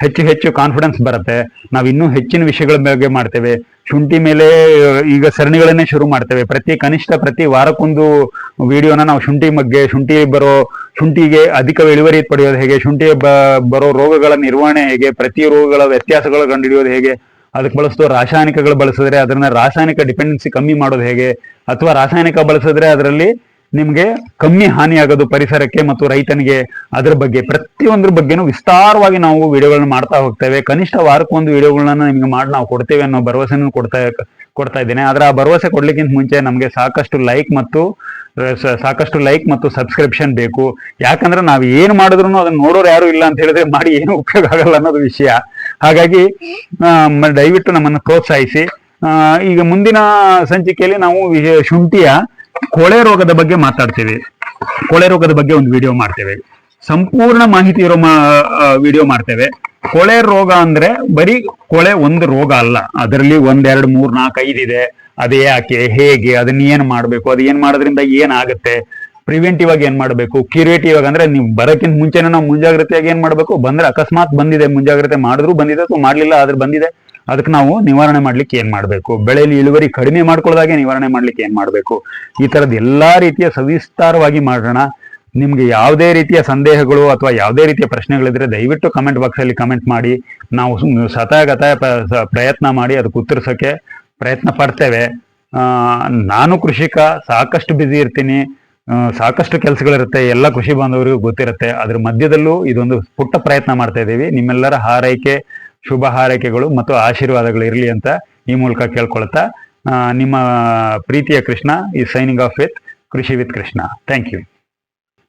ಹೆಚ್ಚು ಹೆಚ್ಚು ಕಾನ್ಫಿಡೆನ್ಸ್ ಬರುತ್ತೆ. ನಾವು ಇನ್ನೂ ಹೆಚ್ಚಿನ ವಿಷಯಗಳ ಬಗ್ಗೆ ಮಾಡ್ತೇವೆ. ಶುಂಠಿ ಮೇಲೆ ಈಗ ಸರಣಿಗಳನ್ನೇ ಶುರು ಮಾಡ್ತೇವೆ. ಪ್ರತಿ ಕನಿಷ್ಠ ಪ್ರತಿ ವಾರಕ್ಕೊಂದು ವಿಡಿಯೋನ ನಾವು ಶುಂಠಿ ಬಗ್ಗೆ ಶುಂಠಿ ಬರೋ ಶುಂಠಿಗೆ ಅಧಿಕ ಇಳುವರಿ ಪಡೆಯೋದು ಹೇಗೆ ಶುಂಠಿ ಬರೋ ರೋಗಗಳ ನಿರ್ವಹಣೆ ಹೇಗೆ ಪ್ರತಿ ರೋಗಗಳ ವ್ಯತ್ಯಾಸಗಳು ಕಂಡುಹಿಡಿಯೋದು ಹೇಗೆ ಅದಕ್ಕೆ ಬಳಸೋ ರಾಸಾಯನಿಕಗಳು ಬಳಸಿದ್ರೆ ಅದನ್ನ ರಾಸಾಯನಿಕ ಡಿಪೆಂಡೆನ್ಸಿ ಕಮ್ಮಿ ಮಾಡೋದು ಹೇಗೆ? ಅಥವಾ ರಾಸಾಯನಿಕ ಬಳಸಿದ್ರೆ ಅದರಲ್ಲಿ ನಿಮ್ಗೆ ಕಮ್ಮಿ ಹಾನಿ ಆಗೋದು ಪರಿಸರಕ್ಕೆ ಮತ್ತು ರೈತನಿಗೆ ಅದರ ಬಗ್ಗೆ, ಪ್ರತಿಯೊಂದ್ರ ಬಗ್ಗೆನೂ ವಿಸ್ತಾರವಾಗಿ ನಾವು ವಿಡಿಯೋಗಳನ್ನ ಮಾಡ್ತಾ ಹೋಗ್ತೇವೆ. ಕನಿಷ್ಠ ವಾರಕ್ಕೊಂದು ವಿಡಿಯೋಗಳನ್ನ ನಿಮ್ಗೆ ಮಾಡಿ, ನಾವು ಕೊಡ್ತೇವೆ ಅನ್ನೋ ಭರವಸೆನೂ ಕೊಡ್ತಾ ಕೊಡ್ತಾ ಇದ್ದೇನೆ. ಆದ್ರೆ ಆ ಭರವಸೆ ಕೊಡ್ಲಿಕ್ಕಿಂತ ಮುಂಚೆ ನಮಗೆ ಸಾಕಷ್ಟು ಲೈಕ್ ಮತ್ತು ಸಾಕಷ್ಟು ಲೈಕ್ ಮತ್ತು ಸಬ್ಸ್ಕ್ರಿಪ್ಷನ್ ಬೇಕು. ಯಾಕಂದ್ರೆ ನಾವು ಏನು ಮಾಡಿದ್ರು ಅದನ್ನ ನೋಡೋರು ಯಾರು ಇಲ್ಲ ಅಂತ ಹೇಳಿದ್ರೆ ಮಾಡಿ ಏನು ಉಪಯೋಗ ಆಗಲ್ಲ ಅನ್ನೋದು ವಿಷಯ. ಹಾಗಾಗಿ ದಯವಿಟ್ಟು ನಮ್ಮನ್ನು ಪ್ರೋತ್ಸಾಹಿಸಿ. ಈಗ ಮುಂದಿನ ಸಂಚಿಕೆಯಲ್ಲಿ ನಾವು ಶುಂಠಿಯ ಕೊಳೆ ರೋಗದ ಬಗ್ಗೆ ಮಾತಾಡ್ತೇವೆ. ಕೊಳೆ ರೋಗದ ಬಗ್ಗೆ ಒಂದು ವಿಡಿಯೋ ಮಾಡ್ತೇವೆ. ಸಂಪೂರ್ಣ ಮಾಹಿತಿ ಇರೋ ವಿಡಿಯೋ ಮಾಡ್ತೇವೆ. ಕೊಳೆ ರೋಗ ಅಂದ್ರೆ ಬರೀ ಕೊಳೆ ಒಂದು ರೋಗ ಅಲ್ಲ. ಅದರಲ್ಲಿ ಒಂದೆರಡು ಮೂರ್, ನಾಲ್ಕು, ಐದು ಇದೆ. ಅದು ಯಾಕೆ, ಹೇಗೆ, ಅದನ್ನ ಏನ್ ಮಾಡ್ಬೇಕು, ಅದು ಏನ್ ಮಾಡೋದ್ರಿಂದ ಏನಾಗುತ್ತೆ ಪ್ರಿವೆಂಟಿವ್ ಆಗಿ ಏನ್ ಮಾಡಬೇಕು? ಕ್ಯೂರೇಟಿವ್ ಆಗಿ ಅಂದ್ರೆ ನೀವು ಬರೋಕ್ಕಿಂತ ಮುಂಚೆನೇ ನಾವು ಮುಂಜಾಗ್ರತೆಯಾಗಿ ಏನ್ ಮಾಡಬೇಕು? ಬಂದ್ರೆ ಅಕಸ್ಮಾತ್ ಬಂದಿದೆ, ಮುಂಜಾಗ್ರತೆ ಮಾಡಿದ್ರು ಬಂದಿದೆ ಅಥವಾ ಮಾಡ್ಲಿಲ್ಲ ಆದ್ರೆ ಬಂದಿದೆ, ಅದಕ್ಕೆ ನಾವು ನಿವಾರಣೆ ಮಾಡ್ಲಿಕ್ಕೆ ಏನ್ ಮಾಡಬೇಕು? ಬೆಳೆಯಲ್ಲಿ ಇಳುವರಿ ಕಡಿಮೆ ಮಾಡ್ಕೊಳ್ಳೋದಾಗೆ ನಿವಾರಣೆ ಮಾಡ್ಲಿಕ್ಕೆ ಏನ್ ಮಾಡಬೇಕು? ಈ ತರದ ಎಲ್ಲಾ ರೀತಿಯ ಸವಿಸ್ತಾರವಾಗಿ ಮಾಡೋಣ. ನಿಮ್ಗೆ ಯಾವುದೇ ರೀತಿಯ ಸಂದೇಹಗಳು ಅಥವಾ ಯಾವುದೇ ರೀತಿಯ ಪ್ರಶ್ನೆಗಳಿದ್ರೆ ದಯವಿಟ್ಟು ಕಮೆಂಟ್ ಬಾಕ್ಸ್ ಅಲ್ಲಿ ಕಮೆಂಟ್ ಮಾಡಿ. ನಾವು ಸುಮ್- ಸತಾಗತ ಪ್ರಯತ್ನ ಮಾಡಿ ಅದಕ್ಕೆ ಉತ್ತರಿಸೋಕೆ ಪ್ರಯತ್ನ ಪಡ್ತೇವೆ. ನಾನು ಕೃಷಿಕ, ಸಾಕಷ್ಟು ಬ್ಯುಸಿ ಇರ್ತೀನಿ. ಸಾಕಷ್ಟು ಕೆಲಸಗಳಿರುತ್ತೆ, ಎಲ್ಲ ಕೃಷಿ ಬಾಂಧವರಿಗೂ ಗೊತ್ತಿರುತ್ತೆ. ಅದ್ರ ಮಧ್ಯದಲ್ಲೂ ಇದೊಂದು ಪುಟ್ಟ ಪ್ರಯತ್ನ ಮಾಡ್ತಾ ಇದ್ದೀವಿ. ನಿಮ್ಮೆಲ್ಲರ ಹಾರೈಕೆ, ಶುಭ ಹಾರೈಕೆಗಳು ಮತ್ತು ಆಶೀರ್ವಾದಗಳು ಇರಲಿ ಅಂತ ಈ ಮೂಲಕ ಕೇಳ್ಕೊಳ್ತಾ ನಿಮ್ಮ ಪ್ರೀತಿಯ ಕೃಷ್ಣ, ಈ signing off with Krishi with Krishna. Thank you